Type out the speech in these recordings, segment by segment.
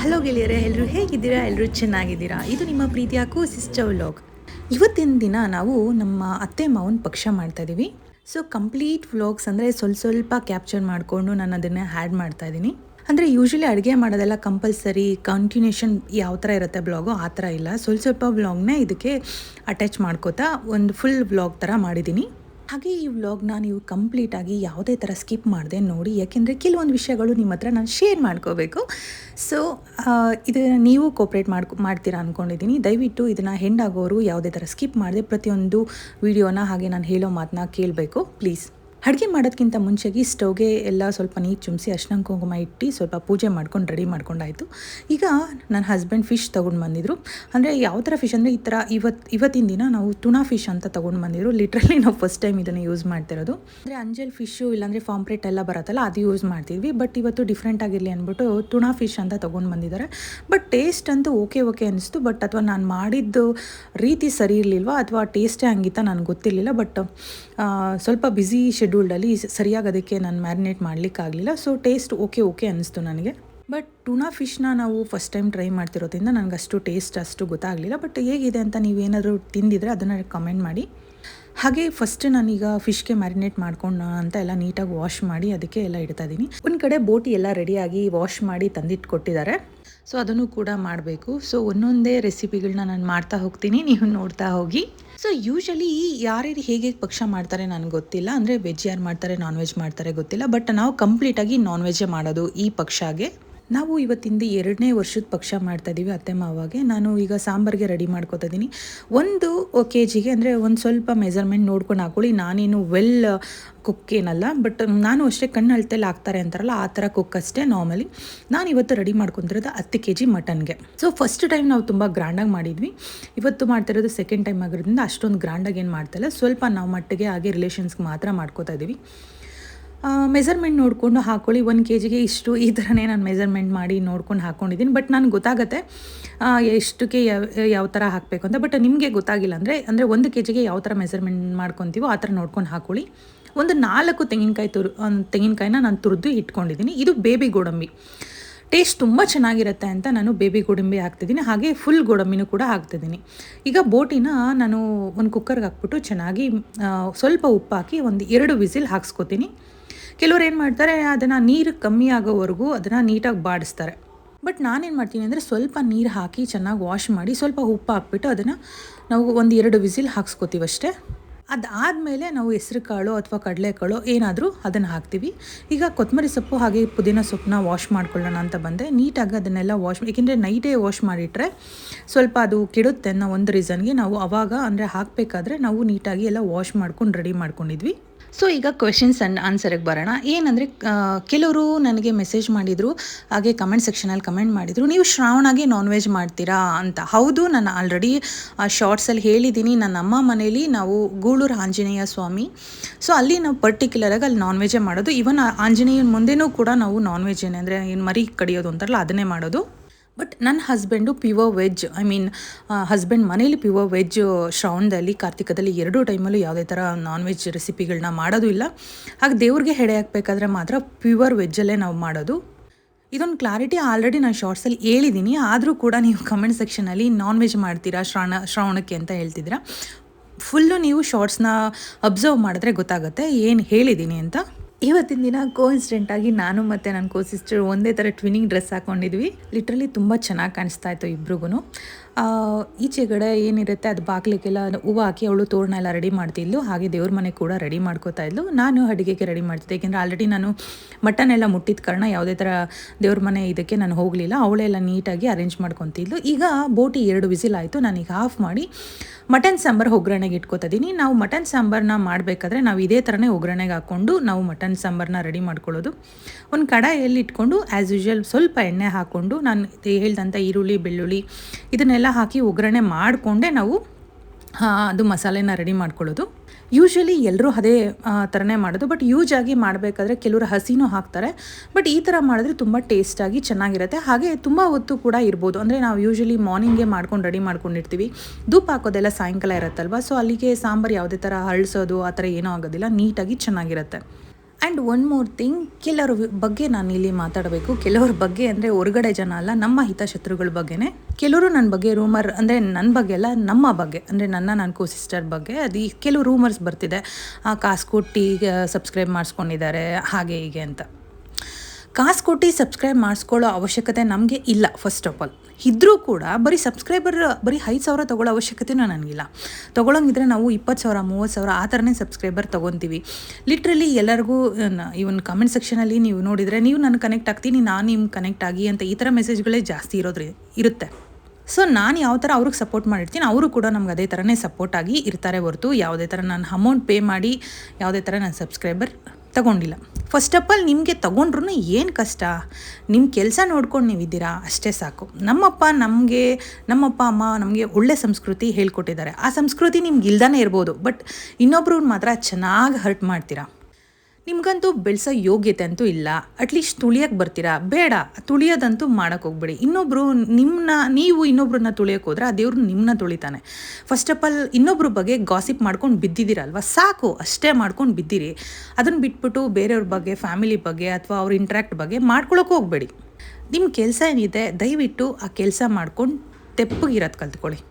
Hello ಗೆಳೆಯರೆ ಎಲ್ಲರೂ ಹೇಗಿದ್ದೀರಾ? ಎಲ್ಲರೂ ಚೆನ್ನಾಗಿದ್ದೀರಾ? ಇದು ನಿಮ್ಮ ಪ್ರೀತಿಯ ಸಿಸ್ಟರ್ ವ್ಲಾಗ್ ಇವತ್ತಿನ ದಿನ ನಾವು ನಮ್ಮ ಅತ್ತೆ ಮಾವನ ಪಕ್ಷ ಮಾಡ್ತಾ ಇದ್ದೀವಿ ಸೊ ಕಂಪ್ಲೀಟ್ ವ್ಲಾಗ್ಸ್ ಅಂದರೆ ಸ್ವಲ್ಪ ಸ್ವಲ್ಪ ಕ್ಯಾಪ್ಚರ್ ಮಾಡಿಕೊಂಡು ನಾನು ಅದನ್ನು ಮಾಡ್ತಾ ಇದ್ದೀನಿ ಅಂದರೆ ಯೂಶ್ವಲಿ ಅಡುಗೆ ಮಾಡೋದೆಲ್ಲ ಕಂಪಲ್ಸರಿ ಕಂಟಿನ್ಯೂಷನ್ ಯಾವ ಥರ ಇರುತ್ತೆ ಬ್ಲಾಗು ಆ ಥರ ಇಲ್ಲ. ಸ್ವಲ್ಪ ಸ್ವಲ್ಪ ವ್ಲಾಗ್ನೇ ಇದಕ್ಕೆ ಅಟ್ಯಾಚ್ ಮಾಡ್ಕೋತಾ ಒಂದು ಫುಲ್ ವ್ಲಾಗ್ ಥರ ಮಾಡಿದ್ದೀನಿ ಹಾಗೆ ಈ ವ್ಲಾಗ್ನ ನೀವು ಕಂಪ್ಲೀಟಾಗಿ ಯಾವುದೇ ಥರ ಸ್ಕಿಪ್ ಮಾಡಿದೆ ನೋಡಿ, ಯಾಕೆಂದರೆ ಕೆಲವೊಂದು ವಿಷಯಗಳು ನಿಮ್ಮ ಹತ್ರ ನಾನು ಶೇರ್ ಮಾಡ್ಕೋಬೇಕು. ಸೊ ಇದು ನೀವು ಕೋಪ್ರೇಟ್ ಮಾಡ್ಕೊ, ಮಾಡ್ತೀರಾ ಅಂದ್ಕೊಂಡಿದ್ದೀನಿ ದಯವಿಟ್ಟು ಇದನ್ನು ಹೆಂಡಾಗೋರು ಯಾವುದೇ ಥರ ಸ್ಕಿಪ್ ಮಾಡಿದೆ ಪ್ರತಿಯೊಂದು ವಿಡಿಯೋನ ಹಾಗೆ ನಾನು ಹೇಳೋ ಮಾತನ್ನ ಕೇಳಬೇಕು ಪ್ಲೀಸ್ ಅಡುಗೆ ಮಾಡೋದಕ್ಕಿಂತ ಮುಂಚೆಗೆ ಸ್ಟವ್ಗೆ ಎಲ್ಲ ಸ್ವಲ್ಪ ನೀರು ಚುಮಿಸಿ ಅರ್ಶಿನ ಕುಂಕುಮ ಇಟ್ಟು ಸ್ವಲ್ಪ ಪೂಜೆ ಮಾಡ್ಕೊಂಡು ರೆಡಿ ಮಾಡ್ಕೊಂಡಾಯಿತು. ಈಗ ನನ್ನ ಹಸ್ಬೆಂಡ್ ಫಿಶ್ ತೊಗೊಂಡು ಬಂದಿದ್ರು. ಅಂದರೆ ಯಾವ ಥರ ಫಿಶ್ ಅಂದರೆ ಈ ಥರ ಇವತ್ತು ಇವತ್ತಿನ ದಿನ ನಾವು ತುಣಾ ಫಿಶ್ ಅಂತ ತೊಗೊಂಡು ಬಂದಿದ್ರು. ಲಿಟ್ರಲಿ ನಾವು ಫಸ್ಟ್ ಟೈಮ್ ಇದನ್ನು ಯೂಸ್ ಮಾಡ್ತಿರೋದು. ಅಂದರೆ ಅಂಜಲ್ ಫಿಶ್ಶು ಇಲ್ಲಾಂದರೆ ಫಾಂಪ್ರೇಟ್ ಎಲ್ಲ ಬರುತ್ತಲ್ಲ, ಅದು ಯೂಸ್ ಮಾಡ್ತಿದ್ವಿ. ಬಟ್ ಇವತ್ತು ಡಿಫ್ರೆಂಟ್ ಆಗಿರಲಿ ಅಂದ್ಬಿಟ್ಟು ತುಣಾ ಫಿಶ್ ಅಂತ ತೊಗೊಂಡು ಬಂದಿದ್ದಾರೆ. ಬಟ್ ಟೇಸ್ಟ್ ಅಂತೂ ಓಕೆ ಓಕೆ ಅನಿಸ್ತು. ಬಟ್ ಅಥವಾ ನಾನು ಮಾಡಿದ್ದು ರೀತಿ ಸರಿ ಇರಲಿಲ್ವ? ಅಥವಾ ಟೇಸ್ಟೇ ಹಂಗಿತ್ತ ನನಗೆ ಗೊತ್ತಿರಲಿಲ್ಲ. ಬಟ್ ಸ್ವಲ್ಪ ಬ್ಯುಸಿ ಶೆಡ್ಯೂಲ್ಡಲ್ಲಿ ಸರಿಯಾಗಿ ಅದಕ್ಕೆ ನಾನು ಮ್ಯಾರಿನೇಟ್ ಮಾಡಲಿಕ್ಕಾಗಲಿಲ್ಲ. ಸೊ ಟೇಸ್ಟ್ ಓಕೆ ಓಕೆ ಅನ್ನಿಸ್ತು ನನಗೆ. ಬಟ್ ಟುನಾ ಫಿಶ್ನ ನಾವು ಫಸ್ಟ್ ಟೈಮ್ ಟ್ರೈ ಮಾಡ್ತಿರೋದ್ರಿಂದ ನನಗೆ ಅಷ್ಟು ಟೇಸ್ಟ್ ಅಷ್ಟು ಗೊತ್ತಾಗಲಿಲ್ಲ. ಬಟ್ ಹೇಗಿದೆ ಅಂತ ನೀವೇನಾದರೂ ತಿಂದಿದ್ರೆ ಅದನ್ನು ಕಮೆಂಟ್ ಮಾಡಿ. ಹಾಗೆ ಫಸ್ಟ್ ನಾನೀಗ ಫಿಶ್ಗೆ ಮ್ಯಾರಿನೇಟ್ ಮಾಡ್ಕೊಂಡು ಅಂತ ಎಲ್ಲ ನೀಟಾಗಿ ವಾಶ್ ಮಾಡಿ ಅದಕ್ಕೆ ಎಲ್ಲ ಇಡ್ತಾ ಇದ್ದೀನಿ. ಒಂದು ಕಡೆ ಬೋಟಿ ಎಲ್ಲ ರೆಡಿಯಾಗಿ ವಾಶ್ ಮಾಡಿ ತಂದಿಟ್ಕೊಟ್ಟಿದ್ದಾರೆ. ಸೊ ಅದನ್ನು ಕೂಡ ಮಾಡಬೇಕು. ಸೊ ಒಂದೊಂದೇ ರೆಸಿಪಿಗಳನ್ನ ನಾನು ಮಾಡ್ತಾ ಹೋಗ್ತೀನಿ. ನೀವು ನೋಡ್ತಾ ಹೋಗಿ. ಸೊ ಯೂಶಲಿ ಯಾರ್ಯಾರು ಹೇಗೆ ಪಕ್ಷ ಮಾಡ್ತಾರೆ ನನಗೆ ಗೊತ್ತಿಲ್ಲ. ಅಂದರೆ ವೆಜ್ ಯಾರು ಮಾಡ್ತಾರೆ ನಾನ್ ವೆಜ್ ಮಾಡ್ತಾರೆ ಗೊತ್ತಿಲ್ಲ. ಬಟ್ ನಾವು ಕಂಪ್ಲೀಟಾಗಿ ನಾನ್ ವೆಜ್ಜೇ ಮಾಡೋದು ಈ ಪಕ್ಷಗೆ. ನಾವು ಇವತ್ತಿಂದ ಎರಡನೇ ವರ್ಷದ ಪಕ್ಷ ಮಾಡ್ತಾ ಇದ್ದೀವಿ ಅತ್ತೆ ಮಾವಾಗೆ. ನಾನು ಈಗ ಸಾಂಬಾರಿಗೆ ರೆಡಿ ಮಾಡ್ಕೋತಾ ಇದ್ದೀನಿ ಒಂದು ಕೆ ಜಿಗೆ ಅಂದರೆ ಒಂದು ಸ್ವಲ್ಪ ಮೆಜರ್ಮೆಂಟ್ ನೋಡ್ಕೊಂಡು ಹಾಕೊಳ್ಳಿ. ನಾನೇನು ವೆಲ್ ಕುಕ್ ಏನಲ್ಲ ಬಟ್ ನಾನು ಅಷ್ಟೇ ಕಣ್ಣು ಅಳ್ತೆಲ್ಲ ಹಾಕ್ತಾರೆ ಅಂತಾರಲ್ಲ, ಆ ಥರ ಕುಕ್ ಅಷ್ಟೇ ನಾರ್ಮಲಿ ನಾನು ಇವತ್ತು ರೆಡಿ ಮಾಡ್ಕೊತಿರೋದು ಹತ್ತು ಕೆ ಜಿ ಮಟನ್ಗೆ ಸೊ ಫಸ್ಟ್ ಟೈಮ್ ನಾವು ತುಂಬ ಗ್ರ್ಯಾಂಡಾಗಿ ಮಾಡಿದ್ವಿ. ಇವತ್ತು ಮಾಡ್ತಿರೋದು ಸೆಕೆಂಡ್ ಟೈಮ್ ಆಗಿರೋದ್ರಿಂದ ಅಷ್ಟೊಂದು ಗ್ರ್ಯಾಂಡಾಗಿ ಏನು ಮಾಡ್ತಾಯಿಲ್ಲ ಸ್ವಲ್ಪ ನಾವು ಮಟ್ಟಿಗೆ ಹಾಗೆ ರಿಲೇಷನ್ಸ್ಗೆ ಮಾತ್ರ ಮಾಡ್ಕೋತಾ ಇದ್ದೀವಿ ಮೆಸರ್ಮೆಂಟ್ ನೋಡಿಕೊಂಡು ಹಾಕ್ಕೊಳ್ಳಿ ಒಂದು ಕೆ ಜಿಗೆ ಇಷ್ಟು ಈ ಥರನೇ ನಾನು ಮೆಸರ್ಮೆಂಟ್ ಮಾಡಿ ನೋಡ್ಕೊಂಡು ಹಾಕ್ಕೊಂಡಿದ್ದೀನಿ ಬಟ್ ನನಗೆ ಗೊತ್ತಾಗುತ್ತೆ ಎಷ್ಟಕ್ಕೆ ಯಾವ ಯಾವ ಥರ ಹಾಕಬೇಕು ಅಂತ. ಬಟ್ ನಿಮಗೆ ಗೊತ್ತಾಗಿಲ್ಲ ಅಂದರೆ ಅಂದರೆ ಒಂದು ಕೆ ಜಿಗೆ ಯಾವ ಥರ ಮೆಸರ್ಮೆಂಟ್ ಮಾಡ್ಕೊತೀವೋ ಆ ಥರ ನೋಡ್ಕೊಂಡು ಹಾಕ್ಕೊಳ್ಳಿ ಒಂದು ನಾಲ್ಕು ತೆಂಗಿನಕಾಯಿ ತುರು ತೆಂಗಿನಕಾಯಿನ ನಾನು ತುರಿದು ಇಟ್ಕೊಂಡಿದ್ದೀನಿ. ಇದು ಬೇಬಿ ಗೋಡಂಬಿ. ಟೇಸ್ಟ್ ತುಂಬ ಚೆನ್ನಾಗಿರುತ್ತೆ ಅಂತ ನಾನು ಬೇಬಿ ಗೋಡಂಬಿ ಹಾಕ್ತಿದ್ದೀನಿ. ಹಾಗೆ ಫುಲ್ ಗೋಡಂಬಿನೂ ಕೂಡ ಹಾಕ್ತಿದ್ದೀನಿ. ಈಗ ಬೋಟಿನ ನಾನು ಒಂದು ಕುಕ್ಕರ್ಗೆ ಹಾಕ್ಬಿಟ್ಟು ಚೆನ್ನಾಗಿ ಸ್ವಲ್ಪ ಉಪ್ಪು ಹಾಕಿ ಒಂದು ಎರಡು ವಿಸಿಲ್ ಹಾಕ್ಸ್ಕೊತೀನಿ. ಕೆಲವ್ರು ಏನು ಮಾಡ್ತಾರೆ, ಅದನ್ನು ನೀರು ಕಮ್ಮಿ ಆಗೋವರೆಗೂ ಅದನ್ನು ನೀಟಾಗಿ ಬಾಡಿಸ್ತಾರೆ. ಬಟ್ ನಾನೇನು ಮಾಡ್ತೀನಿ ಅಂದರೆ ಸ್ವಲ್ಪ ನೀರು ಹಾಕಿ ಚೆನ್ನಾಗಿ ವಾಶ್ ಮಾಡಿ ಸ್ವಲ್ಪ ಉಪ್ಪು ಹಾಕ್ಬಿಟ್ಟು ಅದನ್ನು ನಾವು ಒಂದು ಎರಡು ವಿಸಿಲ್ ಹಾಕ್ಸ್ಕೋತೀವಿ ಅಷ್ಟೇ. ಅದಾದಮೇಲೆ ನಾವು ಹೆಸ್ರು ಕಾಳು ಅಥವಾ ಕಡಲೆಕಾಳು ಏನಾದರೂ ಅದನ್ನು ಹಾಕ್ತೀವಿ. ಈಗ ಕೊತ್ತಂಬರಿ ಸೊಪ್ಪು ಹಾಗೆ ಪುದೀನ ಸೊಪ್ಪನ್ನ ವಾಶ್ ಮಾಡ್ಕೊಳ್ಳೋಣ ಅಂತ ಬಂದೆ. ನೀಟಾಗಿ ಅದನ್ನೆಲ್ಲ ವಾಶ್ ಏಕೆಂದರೆ ನೈಟೇ ವಾಶ್ ಮಾಡಿಟ್ರೆ ಸ್ವಲ್ಪ ಅದು ಕೆಡುತ್ತೆ ಅನ್ನೋ ಒಂದು ರೀಸನ್ಗೆ ನಾವು ಅವಾಗ ಅಂದರೆ ಹಾಕಬೇಕಾದ್ರೆ ನಾವು ನೀಟಾಗಿ ಎಲ್ಲ ವಾಶ್ ಮಾಡ್ಕೊಂಡು ರೆಡಿ ಮಾಡ್ಕೊಂಡಿದ್ವಿ. ಸೊ ಈಗ ಕ್ವೆಶನ್ಸ್ ಆ್ಯಂಡ್ ಆನ್ಸರಿಗೆ ಬರೋಣ. ಏನಂದರೆ ಕೆಲವರು ನನಗೆ ಮೆಸೇಜ್ ಮಾಡಿದರು, ಹಾಗೆ ಕಮೆಂಟ್ ಸೆಕ್ಷನಲ್ಲಿ ಕಮೆಂಟ್ ಮಾಡಿದರು, ನೀವು ಶ್ರಾವಣಾಗೆ ನಾನ್ ವೆಜ್ ಮಾಡ್ತೀರಾ? ಅಂತ. ಹೌದು, ನಾನು ಆಲ್ರೆಡಿ ಆ ಶಾರ್ಟ್ಸಲ್ಲಿ ಹೇಳಿದ್ದೀನಿ. ನನ್ನ ಅಮ್ಮ ಮನೇಲಿ ನಾವು ಗೂಳೂರು ಆಂಜನೇಯ ಸ್ವಾಮಿ. ಸೊ ಅಲ್ಲಿ ನಾವು ಪರ್ಟಿಕ್ಯುಲರಾಗಿ ಅಲ್ಲಿ ನಾನ್ ವೆಜ್ಜೇ ಮಾಡೋದು. ಈವನ್ ಆಂಜನೇಯನ ಮುಂದೆನೂ ಕೂಡ ನಾವು ನಾನ್ ವೆಜ್ ಏನಂದರೆ ಏನು ಮರಿ ಕಡಿಯೋದು ಅಂತಾರಲ್ಲ, ಅದನ್ನೇ ಮಾಡೋದು. ಬಟ್ ನನ್ನ husband pure veg I mean husband ಮನೇಲಿ ಪ್ಯೂವರ್ ವೆಜ್ ಶ್ರಾವಣದಲ್ಲಿ, ಕಾರ್ತಿಕದಲ್ಲಿ ಎರಡೂ ಟೈಮಲ್ಲೂ ಯಾವುದೇ ಥರ ನಾನ್ ವೆಜ್ ರೆಸಿಪಿಗಳನ್ನ ಮಾಡೋದು ಇಲ್ಲ. ಹಾಗೆ ದೇವ್ರಿಗೆ ಹೆಡೆ ಹಾಕಬೇಕಾದ್ರೆ ಮಾತ್ರ ಪ್ಯೂವರ್ ವೆಜ್ಜಲ್ಲೇ ನಾವು ಮಾಡೋದು. ಇದೊಂದು ಕ್ಲಾರಿಟಿ ಆಲ್ರೆಡಿ ನಾನು ಶಾರ್ಟ್ಸಲ್ಲಿ ಹೇಳಿದ್ದೀನಿ ಆದರೂ ಕೂಡ ನೀವು ಕಮೆಂಟ್ ಸೆಕ್ಷನಲ್ಲಿ ನಾನ್ ವೆಜ್ ಮಾಡ್ತೀರಾ ಶ್ರಾವಣ ಶ್ರಾವಣಕ್ಕೆ ಅಂತ ಹೇಳ್ತಿದ್ದೀರಾ. ಫುಲ್ಲು ನೀವು ಶಾರ್ಟ್ಸ್ನ ಅಬ್ಸರ್ವ್ ಮಾಡಿದ್ರೆ ಗೊತ್ತಾಗುತ್ತೆ. ಏನು ಹೇಳಿದ್ದೀನಿ ಅಂತ? ಇವತ್ತಿನ ದಿನ ಕೋಇನ್ಸಿಡೆಂಟಾಗಿ ನಾನು ಮತ್ತು ನನ್ನ ಕೋ ಸಿಸ್ಟರ್ ಒಂದೇ ಥರ ಟ್ವಿನಿಂಗ್ ಡ್ರೆಸ್ ಹಾಕೊಂಡಿದ್ವಿ. ಲಿಟ್ರಲಿ ತುಂಬ ಚೆನ್ನಾಗಿ ಕಾಣಿಸ್ತಾ ಇತ್ತು ಇಬ್ರಿಗೂ ಈಚೆಗಡೆ ಏನಿರುತ್ತೆ ಅದು ಬಾಗ್ಲಿಕ್ಕೆಲ್ಲ ಹೂವು ಹಾಕಿ ಅವಳು ತೋರಣ ಎಲ್ಲ ರೆಡಿ ಮಾಡ್ತಿದ್ಲು. ಹಾಗೆ ದೇವ್ರ ಮನೆ ಕೂಡ ರೆಡಿ ಮಾಡ್ಕೋತಾ ಇದ್ಲು. ನಾನು ಅಡುಗೆಗೆ ರೆಡಿ ಮಾಡ್ತಿದ್ದೆ. ಏಕೆಂದರೆ ಆಲ್ರೆಡಿ ನಾನು ಮಟನ್ ಎಲ್ಲ ಮುಟ್ಟಿದ ಕಾರಣ ಯಾವುದೇ ಥರ ದೇವ್ರ ಮನೆ ಇದಕ್ಕೆ ನಾನು ಹೋಗಲಿಲ್ಲ. ಅವಳೆಲ್ಲ ನೀಟಾಗಿ ಅರೇಂಜ್ ಮಾಡ್ಕೊತಿದ್ಲು. ಈಗ ಬೋಟಿ ಎರಡು ವಿಸಿಲ್ ಆಯಿತು ನಾನೀಗ ಆಫ್ ಮಾಡಿ ಮಟನ್ ಸಾಂಬಾರು ಒಗ್ಗರಣೆಗೆ ಇಟ್ಕೋತಿದ್ದೀನಿ ನಾವು ಮಟನ್ ಸಾಂಬಾರನ್ನ ಮಾಡಬೇಕಾದ್ರೆ ನಾವು ಇದೇ ಥರನೇ ಒಗ್ಗರಣೆಗೆ ಹಾಕ್ಕೊಂಡು ನಾವು ಮಟನ್ ಸಾಂಬಾರನ್ನ ರೆಡಿ ಮಾಡ್ಕೊಳ್ಳೋದು. ಒಂದು ಕಡಾಯಲ್ಲಿ ಇಟ್ಕೊಂಡು ಆ್ಯಸ್ ಯೂಶಲ್ ಸ್ವಲ್ಪ ಎಣ್ಣೆ ಹಾಕ್ಕೊಂಡು ನಾನು ಹೇಳ್ದಂಥ ಈರುಳ್ಳಿ, ಬೆಳ್ಳುಳ್ಳಿ ಇದನ್ನೆಲ್ಲ ಹಾಕಿ ಒಗ್ಗರಣೆ ಮಾಡಿಕೊಂಡೇ ನಾವು ಅದು ಮಸಾಲೆನ ರೆಡಿ ಮಾಡ್ಕೊಳ್ಳೋದು. ಯೂಶ್ವಲಿ ಎಲ್ಲರೂ ಅದೇ ಥರನೇ ಮಾಡೋದು ಬಟ್ ಯೂಜ್ ಆಗಿ ಮಾಡಬೇಕಾದ್ರೆ ಕೆಲವರು ಹಸಿನೂ ಹಾಕ್ತಾರೆ. ಬಟ್ ಈ ಥರ ಮಾಡಿದ್ರೆ ತುಂಬ ಟೇಸ್ಟಾಗಿ ಚೆನ್ನಾಗಿರುತ್ತೆ. ಹಾಗೆ ತುಂಬ ಹೊತ್ತು ಕೂಡ ಇರ್ಬೋದು. ಅಂದರೆ ನಾವು ಯೂಶ್ವಲಿ ಮಾರ್ನಿಂಗೇ ಮಾಡ್ಕೊಂಡು ರೆಡಿ ಮಾಡ್ಕೊಂಡಿರ್ತೀವಿ. ಧೂಪ ಹಾಕೋದೆಲ್ಲ ಸಾಯಂಕಾಲ ಇರುತ್ತಲ್ವ? ಸೊ ಅಲ್ಲಿಗೆ ಸಾಂಬಾರು ಯಾವುದೇ ಥರ ಹಳ್ಸೋದು ಆ ಥರ ಏನೂ ಆಗೋದಿಲ್ಲ. ನೀಟಾಗಿ ಚೆನ್ನಾಗಿರುತ್ತೆ. ಆ್ಯಂಡ್ ಒನ್ ಮೋರ್ ಥಿಂಗ್ ಕೆಲವ್ರ ಬಗ್ಗೆ ನಾನು ಇಲ್ಲಿ ಮಾತಾಡಬೇಕು. ಕೆಲವ್ರ ಬಗ್ಗೆ ಅಂದರೆ ಹೊರಗಡೆ ಜನ ಅಲ್ಲ ನಮ್ಮ ಹಿತಶತ್ರುಗಳ ಬಗ್ಗೆನೇ. ಕೆಲವರು ನನ್ನ ಬಗ್ಗೆ ರೂಮರ್ ಅಂದರೆ ನನ್ನ ಬಗ್ಗೆ ಅಲ್ಲ ನಮ್ಮ ಬಗ್ಗೆ ಅಂದರೆ ನನ್ನ ನನ್ನ ಕೋ ಸಿಸ್ಟರ್ ಬಗ್ಗೆ ಅದು ಈ ಕೆಲವು ರೂಮರ್ಸ್ ಬರ್ತಿದೆ. ಆ, ಕಾಸು ಕೊಟ್ಟು ಸಬ್ಸ್ಕ್ರೈಬ್ ಮಾಡಿಸ್ಕೊಂಡಿದ್ದಾರೆ ಹಾಗೆ ಹೀಗೆ ಅಂತ. ಕಾಸು ಕೊಟ್ಟು ಸಬ್ಸ್ಕ್ರೈಬ್ ಮಾಡಿಸ್ಕೊಳ್ಳೋ ಅವಶ್ಯಕತೆ ನಮಗೆ ಇಲ್ಲ ಫಸ್ಟ್ ಆಫ್ ಆಲ್ ಇದ್ದರೂ ಕೂಡ ಬರೀ ಸಬ್ಸ್ಕ್ರೈಬರ್ ಬರೀ ಐದು ಸಾವಿರ ತೊಗೊಳ್ಳೋ ಅವಶ್ಯಕತೆನೂ ನನಗಿಲ್ಲ. ತೊಗೊಳಂಗಿದ್ರೆ ನಾವು ಇಪ್ಪತ್ತು ಸಾವಿರ, ಮೂವತ್ತು ಸಾವಿರ ಆ ಥರನೇ ಸಬ್ಸ್ಕ್ರೈಬರ್ ತೊಗೊತೀವಿ ಲಿಟ್ರಲಿ ಎಲ್ಲರಿಗೂ ಇವನ್ ಕಮೆಂಟ್ ಸೆಕ್ಷನಲ್ಲಿ ನೀವು ನೋಡಿದರೆ ನೀವು ನಾನು ಕನೆಕ್ಟ್ ಆಗ್ತೀನಿ, ನಾನು ನಿಮ್ಗೆ ಕನೆಕ್ಟ್ ಆಗಿ ಅಂತ ಈ ಥರ ಮೆಸೇಜ್ಗಳೇ ಜಾಸ್ತಿ ಇರೋದ್ರಿ, ಇರುತ್ತೆ. ಸೊ ನಾನು ಯಾವ ಥರ ಅವ್ರಿಗೆ ಸಪೋರ್ಟ್ ಮಾಡಿರ್ತೀನಿ, ಅವರು ಕೂಡ ನಮ್ಗೆ ಅದೇ ಥರನೇ ಸಪೋರ್ಟ್ ಆಗಿ ಇರ್ತಾರೆ ಹೊರತು. ಯಾವುದೇ ಥರ ನಾನು ಅಮೌಂಟ್ ಪೇ ಮಾಡಿ, ಯಾವುದೇ ಥರ ನಾನು ಸಬ್ಸ್ಕ್ರೈಬರ್ ತಗೊಂಡಿಲ್ಲ. ಫಸ್ಟ್ ಆಫ್ ಆಲ್ ನಿಮಗೆ ತಗೊಂಡ್ರೂ ಏನು ಕಷ್ಟ? ನಿಮ್ಮ ಕೆಲಸ ನೋಡ್ಕೊಂಡು ನೀವಿದ್ದೀರಾ? ಅಷ್ಟೇ ಸಾಕು. ನಮ್ಮಪ್ಪ ನಮಗೆ, ನಮ್ಮಪ್ಪ, ಅಮ್ಮ ನಮಗೆ ಒಳ್ಳೆ ಸಂಸ್ಕೃತಿ ಹೇಳ್ಕೊಟ್ಟಿದ್ದಾರೆ. ಆ ಸಂಸ್ಕೃತಿ ನಿಮ್ಗೆ ಇಲ್ದಾನೆ ಇರ್ಬೋದು ಬಟ್ ಇನ್ನೊಬ್ರು ಮಾತ್ರ ಚೆನ್ನಾಗಿ ಹರ್ಟ್ ಮಾಡ್ತೀರಾ? ನಿಮ್ಗಂತೂ ಬೆಳೆಸೋ ಯೋಗ್ಯತೆ ಅಂತೂ ಇಲ್ಲ ಅಟ್ಲೀಸ್ಟ್ ತುಳಿಯಕ್ಕೆ ಬರ್ತೀರಾ? ಬೇಡ. ತುಳಿಯೋದಂತೂ ಮಾಡೋಕ್ಕೆ ಹೋಗ್ಬೇಡಿ. ಇನ್ನೊಬ್ಬರು ನಿಮ್ಮನ್ನ ನೀವು ಇನ್ನೊಬ್ರನ್ನ ತುಳಿಯೋಕೆ ಹೋದ್ರೆ ಆ ದೇವ್ರು ನಿಮ್ಮನ್ನ ತುಳಿತಾನೆ. ಫಸ್ಟ್ ಆಫ್ ಆಲ್ ಇನ್ನೊಬ್ಬರ ಬಗ್ಗೆ ಗಾಸಿಪ್ ಮಾಡ್ಕೊಂಡು ಬಿದ್ದಿದ್ದೀರಲ್ವ? ಸಾಕು. ಅಷ್ಟೇ ಮಾಡ್ಕೊಂಡು ಬಿದ್ದಿರಿ. ಅದನ್ನು ಬಿಟ್ಬಿಟ್ಟು ಬೇರೆಯವ್ರ ಬಗ್ಗೆ ಫ್ಯಾಮಿಲಿ ಬಗ್ಗೆ ಅಥವಾ ಅವ್ರ ಇಂಟ್ರ್ಯಾಕ್ಟ್ ಬಗ್ಗೆ ಮಾಡ್ಕೊಳಕ್ಕೆ ಹೋಗಬೇಡಿ. ನಿಮ್ಮ ಕೆಲಸ ಏನಿದೆ, ದಯವಿಟ್ಟು ಆ ಕೆಲಸ ಮಾಡ್ಕೊಂಡು ತೆಪ್ಪಗಿರೋದು ಕಲ್ತ್ಕೊಳ್ಳಿ.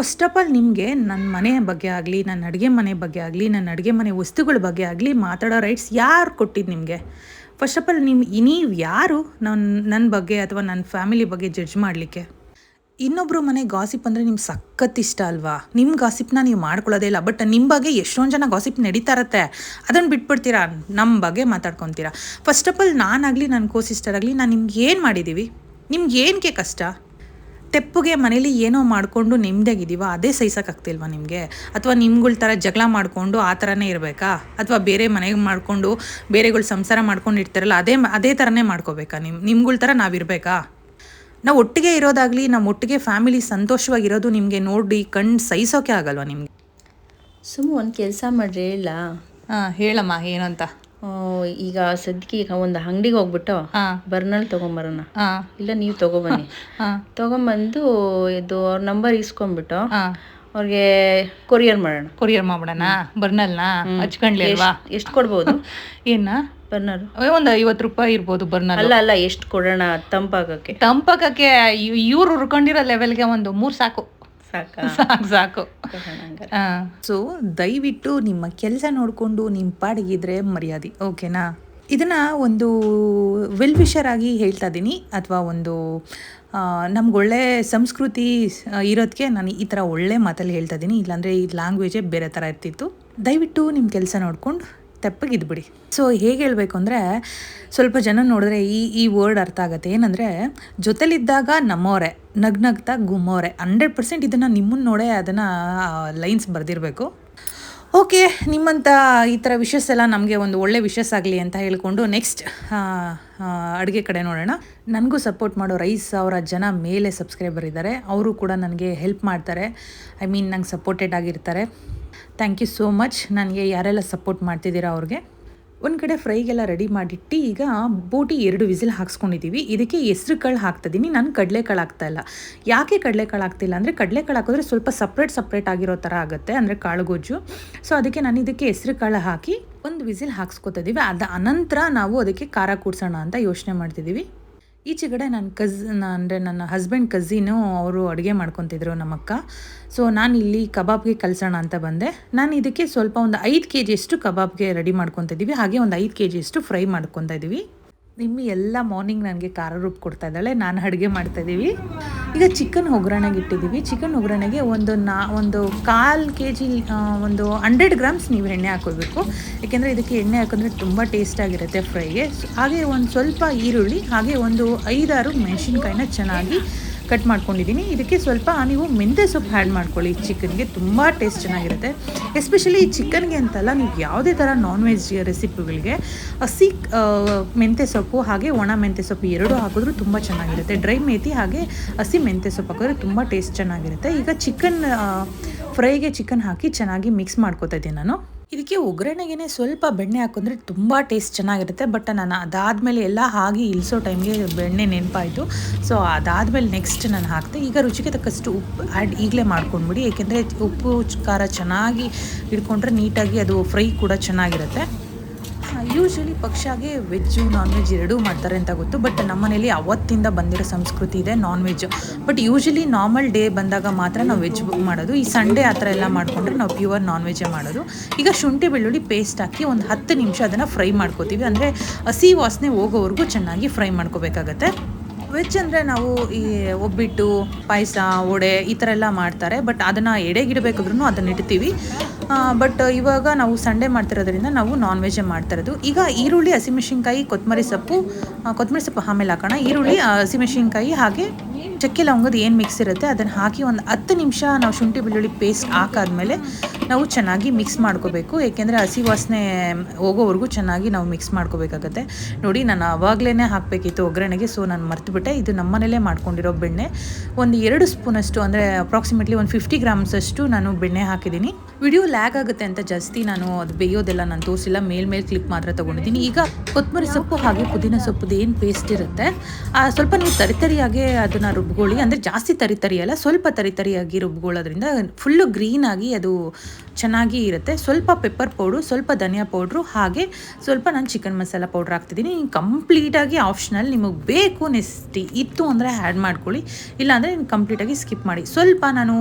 ಫಸ್ಟ್ ಆಫ್ ಆಲ್ ನಿಮಗೆ ನನ್ನ ಮನೆ ಬಗ್ಗೆ ಆಗಲಿ ನನ್ನ ಅಡುಗೆ ಮನೆ ಬಗ್ಗೆ ಆಗಲಿ ನನ್ನ ಅಡುಗೆ ಮನೆ ವಸ್ತುಗಳ ಬಗ್ಗೆ ಆಗಲಿ ಮಾತಾಡೋ ರೈಟ್ಸ್ ಯಾರು ಕೊಟ್ಟಿದ್ದು ನಿಮಗೆ? ಫಸ್ಟ್ ಆಫ್ ಆಲ್ ನಿಮ್ಮ ನೀವು ಯಾರು ನನ್ನ ನನ್ನ ಬಗ್ಗೆ ಅಥವಾ ನನ್ನ ಫ್ಯಾಮಿಲಿ ಬಗ್ಗೆ ಜಡ್ಜ್ ಮಾಡಲಿಕ್ಕೆ? ಇನ್ನೊಬ್ಬರು ಮನೆ ಗಾಸಿಪ್ ಅಂದರೆ ನಿಮ್ಗೆ ಸಖತ್ ಇಷ್ಟ ಅಲ್ವಾ? ನಿಮ್ಮ ಗಾಸಿಪ್ನ ನೀವು ಮಾಡ್ಕೊಳ್ಳೋದೇ ಇಲ್ಲ ಬಟ್ ನಿಮ್ಮ ಬಗ್ಗೆ ಎಷ್ಟೊಂದು ಜನ ಗಾಸಿಪ್ ನಡೀತಾ ಇರತ್ತೆ ಅದನ್ನು ಬಿಟ್ಬಿಡ್ತೀರಾ? ನಮ್ಮ ಬಗ್ಗೆ ಮಾತಾಡ್ಕೊತೀರಾ? ಫಸ್ಟ್ ಆಫ್ ಆಲ್ ನಾನಾಗಲಿ ನನ್ನ ಕೋ ಸಿಸ್ಟರ್ ಆಗಲಿ, ನಾನು ನಿಮ್ಗೆ ಏನು ಮಾಡಿದ್ದೀವಿ ನಿಮ್ಗೆ ಏನಕ್ಕೆ ಕಷ್ಟ? ತೆಪ್ಪಗೆ ಮನೇಲಿ ಏನೋ ಮಾಡಿಕೊಂಡು ನೆಮ್ಮದಿಯಾಗಿದ್ದೀವ ಅದೇ ಸಹಿಸೋಕ್ಕಾಗ್ತಿಲ್ವಾ ನಿಮಗೆ? ಅಥವಾ ನಿಮ್ಗಳ ಥರ ಜಗಳ ಮಾಡಿಕೊಂಡು ಆ ಥರನೇ ಇರಬೇಕಾ? ಅಥವಾ ಬೇರೆ ಮನೆಗೆ ಮಾಡಿಕೊಂಡು ಬೇರೆಗಳು ಸಂಸಾರ ಮಾಡ್ಕೊಂಡು ಇರ್ತಾರಲ್ಲ ಅದೇ ಅದೇ ಥರನೇ ಮಾಡ್ಕೋಬೇಕಾ ನಿಮ್ಮ ನಿಮ್ಗಳ ಥರ ನಾವಿರಬೇಕಾ ನಾವು ಒಟ್ಟಿಗೆ ಇರೋದಾಗಲಿ ನಮ್ಮ ಒಟ್ಟಿಗೆ ಫ್ಯಾಮಿಲಿ ಸಂತೋಷವಾಗಿರೋದು ನಿಮಗೆ ನೋಡಿ ಕಣ್ಣು ಸಹಿಸೋಕೆ ಆಗಲ್ವಾ ನಿಮಗೆ? ಸುಮ್ಮ ಒಂದು ಕೆಲಸ ಮಾಡ್ರಿ ಹೇಳ ಹಾಂ ಹೇಳಮ್ಮ ಏನಂತ ಈಗ ಸದ್ಯಕ್ಕೆ ಈಗ ಒಂದು ಅಂಗಡಿಗೆ ಹೋಗ್ಬಿಟ್ಟು ಬರ್ನಲ್ ತಗೊಂಬರೋಣ. ಇಲ್ಲ ನೀವು ತಗೊಬನ್ನಿ. ತೊಗೊಂಬಂದು ಇದು ಅವ್ರ ನಂಬರ್ ಇಸ್ಕೊಂಡ್ಬಿಟ್ಟು ಅವ್ರಿಗೆ ಕೊರಿಯರ್ ಮಾಡೋಣ. ಕೊರಿಯರ್ ಮಾಡ್ಬಿಡೋಣ? ಬರ್ನಲ್ನ? ಹಚ್ಕೊಂಡ್ಲಿ ಎಷ್ಟು ಕೊಡ್ಬೋದು? ಏನ? ಬರ್ನರ್ ಒಂದು ಐವತ್ತು ರೂಪಾಯಿ ಇರ್ಬೋದು ಬರ್ನಲ್ ಅಲ್ಲ ಅಲ್ಲ ಎಷ್ಟು ಕೊಡೋಣ ತಂಪಾಗಕ್ಕೆ? ತಂಪಾಗಕ್ಕೆ ಇವ್ರು ಉರ್ಕೊಂಡಿರೋ ಲೆವೆಲ್ಗೆ ಒಂದು ಮೂರು ಸಾಕು. ಸಾಕಾ? ಸಾಕು ಸೊ ದಯವಿಟ್ಟು ನಿಮ್ಮ ಕೆಲಸ ನೋಡಿಕೊಂಡು ನಿಮ್ಮ ಪಾಡಿಗಿದ್ರೆ ಮರ್ಯಾದೆ ಓಕೆನಾ? ಇದನ್ನು ಒಂದು ವೆಲ್ ವಿಷರ್ ಆಗಿ ಹೇಳ್ತಾ ಇದ್ದೀನಿ ಅಥವಾ ಒಂದು ನಮ್ಗೆ ಒಳ್ಳೆ ಸಂಸ್ಕೃತಿ ಇರೋದಕ್ಕೆ ನಾನು ಈ ಥರ ಒಳ್ಳೆ ಮಾತಲ್ಲಿ ಹೇಳ್ತಾ ಇದ್ದೀನಿ ಇಲ್ಲಾಂದರೆ ಈ ಲ್ಯಾಂಗ್ವೇಜೇ ಬೇರೆ ಥರ ಇರ್ತಿತ್ತು. ದಯವಿಟ್ಟು ನಿಮ್ಮ ಕೆಲಸ ನೋಡ್ಕೊಂಡು ತೆಪ್ಪಗಿದ್ಬಿಡಿ. ಸೊ ಹೇಗೆ ಹೇಳಬೇಕು ಅಂದರೆ, ಸ್ವಲ್ಪ ಜನ ನೋಡಿದ್ರೆ ಈ ಈ ವರ್ಡ್ ಅರ್ಥ ಆಗುತ್ತೆ. ಏನಂದರೆ, ಜೊತೆಲಿದ್ದಾಗ ನಮ್ಮೋರೆ, ನಗ್ನಗ್ತಾ ಗುಮ್ಮೋರೆ, ಹಂಡ್ರೆಡ್ ಪರ್ಸೆಂಟ್ ಇದನ್ನು ನಿಮ್ಮನ್ನು ನೋಡೇ ಅದನ್ನು ಲೈನ್ಸ್ ಬರೆದಿರಬೇಕು. ಓಕೆ ನಿಮ್ಮಂಥ ಈ ಥರ ವಿಷಸ್ ಎಲ್ಲ ನಮಗೆ ಒಂದು ಒಳ್ಳೆ ವಿಷಸ್ ಆಗಲಿ ಅಂತ ಹೇಳಿಕೊಂಡು ನೆಕ್ಸ್ಟ್ ಅಡುಗೆ ಕಡೆ ನೋಡೋಣ. ನನಗೂ ಸಪೋರ್ಟ್ ಮಾಡೋ ಐದು ಸಾವಿರ ಜನ ಮೇಲೆ ಸಬ್ಸ್ಕ್ರೈಬರ್ ಇದ್ದಾರೆ. ಅವರು ಕೂಡ ನನಗೆ ಹೆಲ್ಪ್ ಮಾಡ್ತಾರೆ. ಐ ಮೀನ್ ನಂಗೆ ಸಪೋರ್ಟೆಡ್ ಆಗಿರ್ತಾರೆ. ಥ್ಯಾಂಕ್ ಯು ಸೋ ಮಚ್ ನನಗೆ ಯಾರೆಲ್ಲ ಸಪೋರ್ಟ್ ಮಾಡ್ತಿದ್ದೀರಾ ಅವ್ರಿಗೆ? ಒಂದು ಕಡೆ ಫ್ರೈಗೆಲ್ಲ ರೆಡಿ ಮಾಡಿಟ್ಟು ಈಗ ಬೋಟಿ ಎರಡು ವಿಸಿಲ್ ಹಾಕ್ಸ್ಕೊಂಡಿದ್ದೀವಿ ಇದಕ್ಕೆ ಹೆಸ್ರು ಕಾಳು ಹಾಕ್ತಿದ್ದೀನಿ ನಾನು ಕಡಲೆಕಾಳು ಇಲ್ಲ. ಯಾಕೆ ಕಡಲೆಕಾಳು ಹಾಕ್ತಿಲ್ಲ ಅಂದರೆ ಕಡಲೆಕಾಳು ಹಾಕಿದ್ರೆ ಸ್ವಲ್ಪ ಸಪ್ರೇಟ್ ಸಪ್ರೇಟ್ ಆಗಿರೋ ಥರ ಆಗುತ್ತೆ, ಅಂದರೆ ಕಾಳುಗೊಜ್ಜು ಸೊ ಅದಕ್ಕೆ ನಾನು ಇದಕ್ಕೆ ಹೆಸ್ರು ಕಾಳು ಹಾಕಿ ಒಂದು ವಿಸಿಲ್ ಹಾಕ್ಸ್ಕೊತಿದ್ದೀವಿ ಅದ ಅನಂತರ ನಾವು ಅದಕ್ಕೆ ಖಾರ ಕೂಡ್ಸೋಣ ಅಂತ ಯೋಚನೆ ಮಾಡ್ತಿದ್ದೀವಿ ಈಚೆಗಡೆ ನನ್ನ ಕಝ್ ಅಂದರೆ ನನ್ನ ಹಸ್ಬೆಂಡ್ ಕಝಿನು ಅವರು ಅಡುಗೆ ಮಾಡ್ಕೊತಿದ್ರು ನಮ್ಮಕ್ಕ. ಸೊ ನಾನು ಇಲ್ಲಿ ಕಬಾಬ್ಗೆ ಕಲಿಸೋಣ ಅಂತ ಬಂದೆ. ನಾನು ಇದಕ್ಕೆ ಸ್ವಲ್ಪ ಒಂದು ಐದು ಕೆ ಜಿಯಷ್ಟು ಕಬಾಬ್ಗೆ ರೆಡಿ ಮಾಡ್ಕೊತಿದ್ದೀವಿ. ಹಾಗೆ ಒಂದು ಐದು ಕೆ ಜಿಯಷ್ಟು ಫ್ರೈ ಮಾಡ್ಕೊತಾ ಇದ್ದೀವಿ ನಿಮ್ಮ ಎಲ್ಲ ಮಾರ್ನಿಂಗ್ ನನಗೆ ಖಾರ ರೂಪ ಕೊಡ್ತಾ ಇದ್ದಾಳೆ. ನಾನು ಅಡುಗೆ ಮಾಡ್ತಾ ಇದ್ದೀವಿ. ಈಗ ಚಿಕನ್ ಒಗ್ಗರಣೆಗೆ ಇಟ್ಟಿದ್ದೀವಿ. ಚಿಕನ್ ಒಗ್ಗರಣೆಗೆ ಒಂದು ನಾ, ಒಂದು ಕಾಲು ಕೆ ಜಿ ಒಂದು ಹಂಡ್ರೆಡ್ ಗ್ರಾಮ್ಸ್ ನೀವು ಎಣ್ಣೆ ಹಾಕೋಬೇಕು ಏಕೆಂದರೆ ಇದಕ್ಕೆ ಎಣ್ಣೆ ಹಾಕಿದ್ರೆ ತುಂಬ ಟೇಸ್ಟಾಗಿರುತ್ತೆ ಫ್ರೈಗೆ ಹಾಗೆ ಒಂದು ಸ್ವಲ್ಪ ಈರುಳ್ಳಿ, ಹಾಗೆ ಒಂದು ಐದಾರು ಮೆಣಸಿನ್ಕಾಯಿನ ಚೆನ್ನಾಗಿ ಕಟ್ ಮಾಡ್ಕೊಂಡಿದ್ದೀನಿ. ಇದಕ್ಕೆ ಸ್ವಲ್ಪ ನೀವು ಮೆಂತ್ಯ ಸೊಪ್ಪು ಆ್ಯಡ್ ಮಾಡ್ಕೊಳ್ಳಿ. ಚಿಕನ್ಗೆ ತುಂಬ ಟೇಸ್ಟ್ ಚೆನ್ನಾಗಿರುತ್ತೆ. ಎಸ್ಪೆಷಲಿ ಈ ಚಿಕನ್ಗೆ ಅಂತಲ್ಲ, ನೀವು ಯಾವುದೇ ಥರ ನಾನ್ ವೆಜ್ ರೆಸಿಪಿಗಳಿಗೆ ಹಸಿ ಮೆಂತ್ಯ ಸೊಪ್ಪು ಹಾಗೆ ಒಣ ಮೆಂತ್ಯ ಸೊಪ್ಪು ಎರಡೂ ಹಾಕಿದ್ರೂ ತುಂಬ ಚೆನ್ನಾಗಿರುತ್ತೆ. ಡ್ರೈ ಮೇತಿ ಹಾಗೆ ಹಸಿ ಮೆಂತ್ಯ ಸೊಪ್ಪು ಹಾಕಿದ್ರೆ ತುಂಬ ಟೇಸ್ಟ್ ಚೆನ್ನಾಗಿರುತ್ತೆ. ಈಗ ಚಿಕನ್ ಫ್ರೈಗೆ ಚಿಕನ್ ಹಾಕಿ ಚೆನ್ನಾಗಿ ಮಿಕ್ಸ್ ಮಾಡ್ಕೋತಾ ಇದ್ದೀನಿ ನಾನು. ಇದಕ್ಕೆ ಒಗ್ಗರಣೆಗೆ ಸ್ವಲ್ಪ ಬೆಣ್ಣೆ ಹಾಕೊಂಡ್ರೆ ತುಂಬ ಟೇಸ್ಟ್ ಚೆನ್ನಾಗಿರುತ್ತೆ, ಬಟ್ ನಾನು ಅದಾದಮೇಲೆ ಎಲ್ಲ ಹಾಗೆ ಇಳಿಸೋ ಟೈಮ್ಗೆ ಬೆಣ್ಣೆ ನೆನಪಾಯಿತು. ಸೊ ಅದಾದಮೇಲೆ ನೆಕ್ಸ್ಟ್ ನಾನು ಹಾಕಿದೆ. ಈಗ ರುಚಿಗೆ ತಕ್ಕಷ್ಟು ಉಪ್ಪು ಆ್ಯಡ್ ಈಗಲೇ ಮಾಡ್ಕೊಂಡ್ಬಿಡಿ, ಏಕೆಂದರೆ ಉಪ್ಪು, ಖಾರ ಚೆನ್ನಾಗಿ ಹಿಡ್ಕೊಂಡ್ರೆ ನೀಟಾಗಿ ಅದು ಫ್ರೈ ಕೂಡ ಚೆನ್ನಾಗಿರುತ್ತೆ. ಯೂಶಲಿ ಪಕ್ಷಾಗೆ ವೆಜ್ಜು ನಾನ್ ವೆಜ್ ಎರಡೂ ಮಾಡ್ತಾರೆ ಅಂತ ಗೊತ್ತು ಬಟ್ ನಮ್ಮನೇಲಿ ಅವತ್ತಿಂದ ಬಂದಿರೋ ಸಂಸ್ಕೃತಿ ಇದೆ non veg but usually normal day ಬಂದಾಗ ಮಾತ್ರ ನಾವು ವೆಜ್ ಮಾಡೋದು. ಈ ಸಂಡೇ ಆ ಥರ ಎಲ್ಲ ಮಾಡಿಕೊಂಡ್ರೆ ನಾವು ಪ್ಯೂರ್ ನಾನ್ ವೆಜ್ಜೇ ಮಾಡೋದು. ಈಗ ಶುಂಠಿ ಬೆಳ್ಳುಳ್ಳಿ ಪೇಸ್ಟ್ ಹಾಕಿ ಒಂದು ಹತ್ತು ನಿಮಿಷ ಅದನ್ನು ಫ್ರೈ ಮಾಡ್ಕೋತೀವಿ. ಅಂದರೆ ಹಸಿ ವಾಸನೆ ಹೋಗೋವರೆಗೂ ಚೆನ್ನಾಗಿ ಫ್ರೈ ಮಾಡ್ಕೋಬೇಕಾಗತ್ತೆ. ವೆಜ್ ಅಂದರೆ ನಾವು ಈ ಒಬ್ಬಿಟ್ಟು, ಪಾಯಸ, ವಡೆ ಈ ಥರ ಎಲ್ಲ ಮಾಡ್ತಾರೆ. ಬಟ್ ಅದನ್ನು ಎಡೆಗಿಡಬೇಕಾದ್ರೂ ಅದನ್ನ ಇಡ್ತೀವಿ. ಬಟ್ ಇವಾಗ ನಾವು ಸಂಡೆ ಮಾಡ್ತಿರೋದ್ರಿಂದ ನಾವು ನಾನ್ ವೆಜ್ಜೇ ಮಾಡ್ತಾ ಇರೋದು. ಈಗ ಈರುಳ್ಳಿ ಹಸಿಮೆಣಸಿನ್ಕಾಯಿ ಕೊತ್ತಂಬರಿ ಸೊಪ್ಪು ಕೊತ್ತಂಬರಿ ಸೊಪ್ಪು ಆಮೇಲೆ ಹಾಕೋಣ. ಈರುಳ್ಳಿ ಹಸಿಮೆಣಸಿನ್ಕಾಯಿ ಹಾಗೆ ಚಕ್ಕೆ ಲವಂಗದ ಏನು ಮಿಕ್ಸ್ ಇರುತ್ತೆ ಅದನ್ನು ಹಾಕಿ ಒಂದು ಹತ್ತು ನಿಮಿಷ ನಾವು ಶುಂಠಿ, ಬೆಳ್ಳುಳ್ಳಿ ಪೇಸ್ಟ್ ಹಾಕಾದ್ಮೇಲೆ ನಾವು ಚೆನ್ನಾಗಿ ಮಿಕ್ಸ್ ಮಾಡ್ಕೋಬೇಕು. ಏಕೆಂದರೆ ಹಸಿ ವಾಸನೆ ಹೋಗೋವರೆಗೂ ಚೆನ್ನಾಗಿ ನಾವು ಮಿಕ್ಸ್ ಮಾಡ್ಕೋಬೇಕಾಗತ್ತೆ. ನೋಡಿ, ನಾನು ಆವಾಗಲೇ ಹಾಕಬೇಕಿತ್ತು ಒಗ್ಗರಣೆಗೆ ಸೊ ನಾನು ಮರ್ತುಬಿಟ್ಟೆ. ಇದು ನಮ್ಮನೇಲೇ ಮಾಡ್ಕೊಂಡಿರೋ ಬೆಣ್ಣೆ. ಒಂದು ಎರಡು ಸ್ಪೂನಷ್ಟು, ಅಂದರೆ ಅಪ್ರಾಕ್ಸಿಮೇಟ್ಲಿ ಒಂದು ಫಿಫ್ಟಿ ಗ್ರಾಮ್ಸಷ್ಟು ನಾನು ಬೆಣ್ಣೆ ಹಾಕಿದ್ದೀನಿ. ವಿಡಿಯೋ ಲ್ಯಾಗ್ ಆಗುತ್ತೆ ಅಂತ ಜಾಸ್ತಿ ನಾನು ಅದು ಬೇಯೋದೆಲ್ಲ. ನಾನು ತೋರಿಸಿಲ್ಲ. ಮೇಲ್ಮೇಲೆ ಕ್ಲಿಪ್ ಮಾತ್ರ ತಗೊಂಡಿದ್ದೀನಿ. ಈಗ ಕೊತ್ತಂಬರಿ ಸೊಪ್ಪು ಹಾಗೆ ಪುದೀನ ಸೊಪ್ಪುದು ಏನು ಪೇಸ್ಟ್ ಇರುತ್ತೆ? ಸ್ವಲ್ಪ ನೀವು ತರಿತರಿಯಾಗಿ ಅದನ್ನು ರುಬ್ಕೊಳ್ಳಿ. ಅಂದರೆ ಜಾಸ್ತಿ ತರಿತರಿ ಅಲ್ಲ ಸ್ವಲ್ಪ ತರಿತರಿಯಾಗಿ ರುಬ್ಕೊಳ್ಳೋದ್ರಿಂದ ಫುಲ್ಲು ಗ್ರೀನಾಗಿ ಅದು ಚೆನ್ನಾಗಿ ಇರುತ್ತೆ. ಸ್ವಲ್ಪ ಪೆಪ್ಪರ್ ಪೌಡ್ರು ಸ್ವಲ್ಪ ಧನಿಯಾ ಪೌಡ್ರು ಹಾಗೆ ಸ್ವಲ್ಪ ನಾನು ಚಿಕನ್ ಮಸಾಲ ಪೌಡ್ರ್ ಹಾಕ್ತಿದ್ದೀನಿ ಕಂಪ್ಲೀಟಾಗಿ ಆಪ್ಷನಲ್ ನಿಮಗೆ ಬೇಕು ನೆಸ್ಟಿ. ಇತ್ತು ಅಂದರೆ ಆ್ಯಡ್ ಮಾಡ್ಕೊಳ್ಳಿ. ಇಲ್ಲಾಂದರೆ ಕಂಪ್ಲೀಟಾಗಿ ಸ್ಕಿಪ್ ಮಾಡಿ. ಸ್ವಲ್ಪ ನಾನು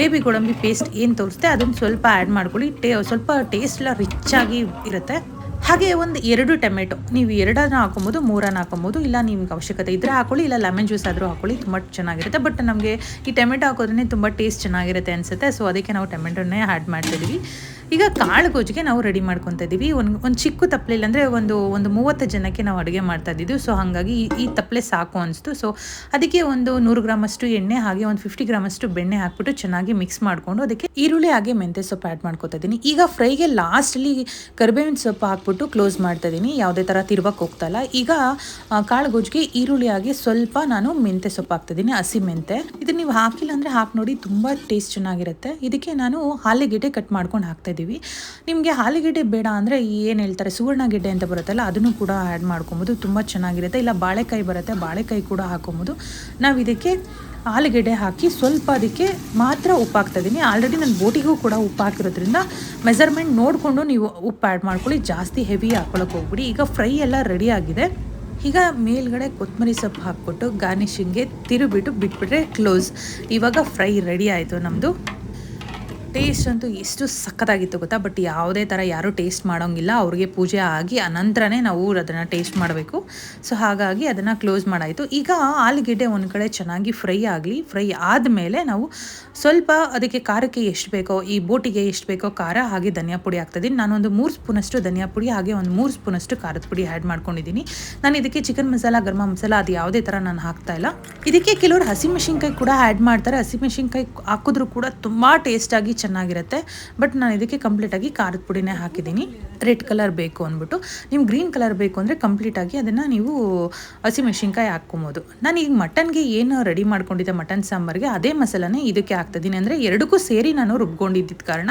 ಬೇಬಿ ಗೋಡಂಬಿ ಪೇಸ್ಟ್ ಏನು ತೋರಿಸ್ತೆ ಅದನ್ನು ಸ್ವಲ್ಪ ಆ್ಯಡ್ ಮಾಡ್ಕೊಳ್ಳಿ. ಟೇ, ಸ್ವಲ್ಪ ಟೇಸ್ಟ್ ಎಲ್ಲ ರಿಚ್ ಆಗಿ ಇರುತ್ತೆ. ಹಾಗೆ ಒಂದು ಎರಡು ಟೊಮೆಟೊ. ನೀವು ಎರಡನ್ನ ಹಾಕೊಬೋದು ಮೂರನ್ನ ಹಾಕೊಬೋದು ಇಲ್ಲ ನಿಮ್ಗೆ ಅವಶ್ಯಕತೆ ಇದ್ದರೆ ಹಾಕೊಳ್ಳಿ, ಇಲ್ಲ ಲೆಮನ್ ಜ್ಯೂಸ್ ಆದರೂ ಹಾಕೊಳ್ಳಿ, ತುಂಬ ಚೆನ್ನಾಗಿರುತ್ತೆ. ಬಟ್ ನಮಗೆ ಈ ಟೊಮೆಟೊ ಹಾಕೋದ್ರೇ ತುಂಬ ಟೇಸ್ಟ್ ಚೆನ್ನಾಗಿರುತ್ತೆ ಅನಿಸುತ್ತೆ. ಸೊ ಅದಕ್ಕೆ ನಾವು ಟೊಮೆಟೊನೇ ಆ್ಯಡ್ ಮಾಡ್ತಿದ್ದೀವಿ ಈಗ ಕಾಳು ಗೊಜ್ಜಿಗೆ ನಾವು ರೆಡಿ ಮಾಡ್ಕೊತಾ ಇದ್ದೀವಿ. ಒಂದು ಒಂದು ಚಿಕ್ಕ ತಪ್ಪಲೆಯಲ್ಲಿ ಅಂದರೆ ಒಂದು ಒಂದು ಮೂವತ್ತು ಜನಕ್ಕೆ ನಾವು ಅಡುಗೆ ಮಾಡ್ತಾ ಇದ್ದೀವಿ. ಸೊ ಹಾಗಾಗಿ ಈ- ಈ ತಪ್ಪಲೆ ಸಾಕು ಅನಿಸ್ತು. ಸೊ ಅದಕ್ಕೆ ಒಂದು ನೂರು ಗ್ರಾಮಷ್ಟು ಎಣ್ಣೆ ಹಾಗೆ ಒಂದು ಫಿಫ್ಟಿ ಗ್ರಾಮಷ್ಟು ಬೆಣ್ಣೆ ಹಾಕ್ಬಿಟ್ಟು ಚೆನ್ನಾಗಿ ಮಿಕ್ಸ್ ಮಾಡಿಕೊಂಡು ಅದಕ್ಕೆ ಈರುಳ್ಳಿ ಹಾಗೆ ಮೆಂತ್ಯ ಸೊಪ್ಪು ಆ್ಯಡ್ ಮಾಡ್ಕೊತಾ ಇದ್ದೀನಿ. ಈಗ ಫ್ರೈಗೆ ಲಾಸ್ಟಲ್ಲಿ ಕರಿಬೇವಿನ ಸೊಪ್ಪು ಹಾಕ್ಬಿಟ್ಟು ಕ್ಲೋಸ್ ಮಾಡ್ತಾ ಇದ್ದೀನಿ. ಯಾವುದೇ ಥರ ತಿರುವಕ್ಕೆ ಹೋಗ್ತಾಯಿಲ್ಲ ಈಗ ಕಾಳು ಗೊಜ್ಜಿಗೆ ಈರುಳ್ಳಿ ಹಾಗೆ ಸ್ವಲ್ಪ ನಾನು ಮೆಂತ್ಯ ಸೊಪ್ಪು ಹಾಕ್ತಿದ್ದೀನಿ ಹಸಿ ಮೆಂತೆ ಇದನ್ನ ನೀವು ಹಾಕಿಲ್ಲ ಅಂದರೆ ಹಾಕಿ ನೋಡಿ, ತುಂಬ ಟೇಸ್ಟ್ ಚೆನ್ನಾಗಿರುತ್ತೆ. ಇದಕ್ಕೆ ನಾನು ಆಲೂಗೆಡ್ಡೆ ಕಟ್ ಮಾಡ್ಕೊಂಡು ಹಾಕ್ತಾ ಇದ್ದೀವಿ. ನಿಮಗೆ ಆಲೂಗೆಡ್ಡೆ ಬೇಡ ಅಂದರೆ ಏನು ಹೇಳ್ತಾರೆ ಸುವರ್ಣಗೆಡ್ಡೆ ಅಂತ ಬರುತ್ತಲ್ಲ, ಅದನ್ನು ಕೂಡ ಆ್ಯಡ್ ಮಾಡ್ಕೊಬೋದು. ತುಂಬ ಚೆನ್ನಾಗಿರುತ್ತೆ. ಇಲ್ಲ, ಬಾಳೆಕಾಯಿ ಬರುತ್ತೆ, ಬಾಳೆಕಾಯಿ ಕೂಡ ಹಾಕೊಬೋದು. ನಾವು ಇದಕ್ಕೆ ಆಲೂಗೆಡ್ಡೆ ಹಾಕಿ ಸ್ವಲ್ಪ ಅದಕ್ಕೆ ಮಾತ್ರ ಉಪ್ಪು ಹಾಕ್ತಾಯಿದ್ದೀನಿ ಆಲ್ರೆಡಿ ನಾನು ಬೋಟಿಗೂ ಕೂಡ ಉಪ್ಪು ಹಾಕಿರೋದ್ರಿಂದ ಮೆಸರ್ಮೆಂಟ್ ನೋಡಿಕೊಂಡು ನೀವು ಉಪ್ಪು ಆ್ಯಡ್ ಮಾಡ್ಕೊಳ್ಳಿ. ಜಾಸ್ತಿ ಹೆವಿ ಹಾಕ್ಕೊಳಕ್ಕೆ ಹೋಗ್ಬಿಡಿ. ಈಗ ಫ್ರೈ ಎಲ್ಲ ರೆಡಿ ಆಗಿದೆ. ಈಗ ಮೇಲ್ಗಡೆ ಕೊತ್ತಂಬರಿ ಸೊಪ್ಪು ಹಾಕ್ಬಿಟ್ಟು ಗಾರ್ನಿಷಿಂಗ್ಗೆ ತಿರುಬಿಟ್ಟು ಬಿಟ್ಬಿಟ್ರೆ ಕ್ಲೋಸ್ ಇವಾಗ ಫ್ರೈ ರೆಡಿ ಆಯಿತು ನಮ್ಮದು ಟೇಸ್ಟ್ ಅಂತೂ ಎಷ್ಟು ಸಖತ್ತಾಗಿತ್ತು ಗೊತ್ತಾ? ಬಟ್ ಯಾವುದೇ ಥರ ಯಾರೂ ಟೇಸ್ಟ್ ಮಾಡೋಂಗಿಲ್ಲ. ಅವ್ರಿಗೆ ಪೂಜೆ ಆಗಿ ಅನಂತರನೇ ನಾವು ಅದನ್ನು ಟೇಸ್ಟ್ ಮಾಡಬೇಕು. ಸೊ ಹಾಗಾಗಿ ಅದನ್ನು ಕ್ಲೋಸ್ ಮಾಡಾಯಿತು. ಈಗ ಆಲೂಗೆಡ್ಡೆ ಒಂದು ಕಡೆ ಚೆನ್ನಾಗಿ ಫ್ರೈ ಆಗಲಿ, ಫ್ರೈ ಆದಮೇಲೆ ನಾವು ಸ್ವಲ್ಪ ಅದಕ್ಕೆ ಖಾರಕ್ಕೆ ಎಷ್ಟು ಬೇಕೋ, ಈ ಬೋಟಿಗೆ ಎಷ್ಟು ಬೇಕೋ ಖಾರ, ಹಾಗೆ ಧನಿಯಾ ಪುಡಿ ಹಾಕ್ತಿದ್ದೀನಿ ನಾನೊಂದು ಮೂರು ಸ್ಪೂನಷ್ಟು ಧನಿಯಾ ಪುಡಿ, ಹಾಗೆ ಒಂದು ಮೂರು ಸ್ಪೂನಷ್ಟು ಖಾರದ ಪುಡಿ ಆ್ಯಡ್ ಮಾಡ್ಕೊಂಡಿದ್ದೀನಿ ನಾನು ಇದಕ್ಕೆ ಚಿಕನ್ ಮಸಾಲ ಗರ್ಮ ಮಸಾಲ ಅದು ಯಾವುದೇ ಥರ ನಾನು ಹಾಕ್ತಾ ಇಲ್ಲ. ಇದಕ್ಕೆ ಕೆಲವರು ಹಸಿಮೆಣಸಿನ್ಕಾಯಿ ಕೂಡ ಆ್ಯಡ್ ಮಾಡ್ತಾರೆ. ಹಸಿಮೆಣಸಿನ್ಕಾಯಿ ಹಾಕಿದ್ರೂ ಕೂಡ ತುಂಬ ಟೇಸ್ಟಾಗಿ ಚೆನ್ನಾಗಿರುತ್ತೆ. ಬಟ್ ನಾನು ಇದಕ್ಕೆ ಕಂಪ್ಲೀಟಾಗಿ ಖಾರದ ಪುಡಿನೇ ಹಾಕಿದ್ದೀನಿ. ರೆಡ್ ಕಲರ್ ಬೇಕು ಅಂದ್ಬಿಟ್ಟು. ನಿಮ್ಗೆ ಗ್ರೀನ್ ಕಲರ್ ಬೇಕು ಅಂದರೆ ಕಂಪ್ಲೀಟಾಗಿ ಅದನ್ನು ನೀವು ಹಸಿಮೆಣಸಿನ್ಕಾಯಿ ಹಾಕ್ಕೊಬೋದು. ನಾನು ಈಗ ಮಟನ್ಗೆ ಏನು ರೆಡಿ ಮಾಡ್ಕೊಂಡಿದ್ದೆ ಮಟನ್ ಸಾಂಬಾರಿಗೆ, ಅದೇ ಮಸಾಲನೇ ಇದಕ್ಕೆ ಹಾಕ್ತಿದ್ದೀನಿ ಅಂದರೆ ಎರಡಕ್ಕೂ ಸೇರಿ ನಾನು ರುಬ್ಕೊಂಡಿದ್ದ ಕಾರಣ.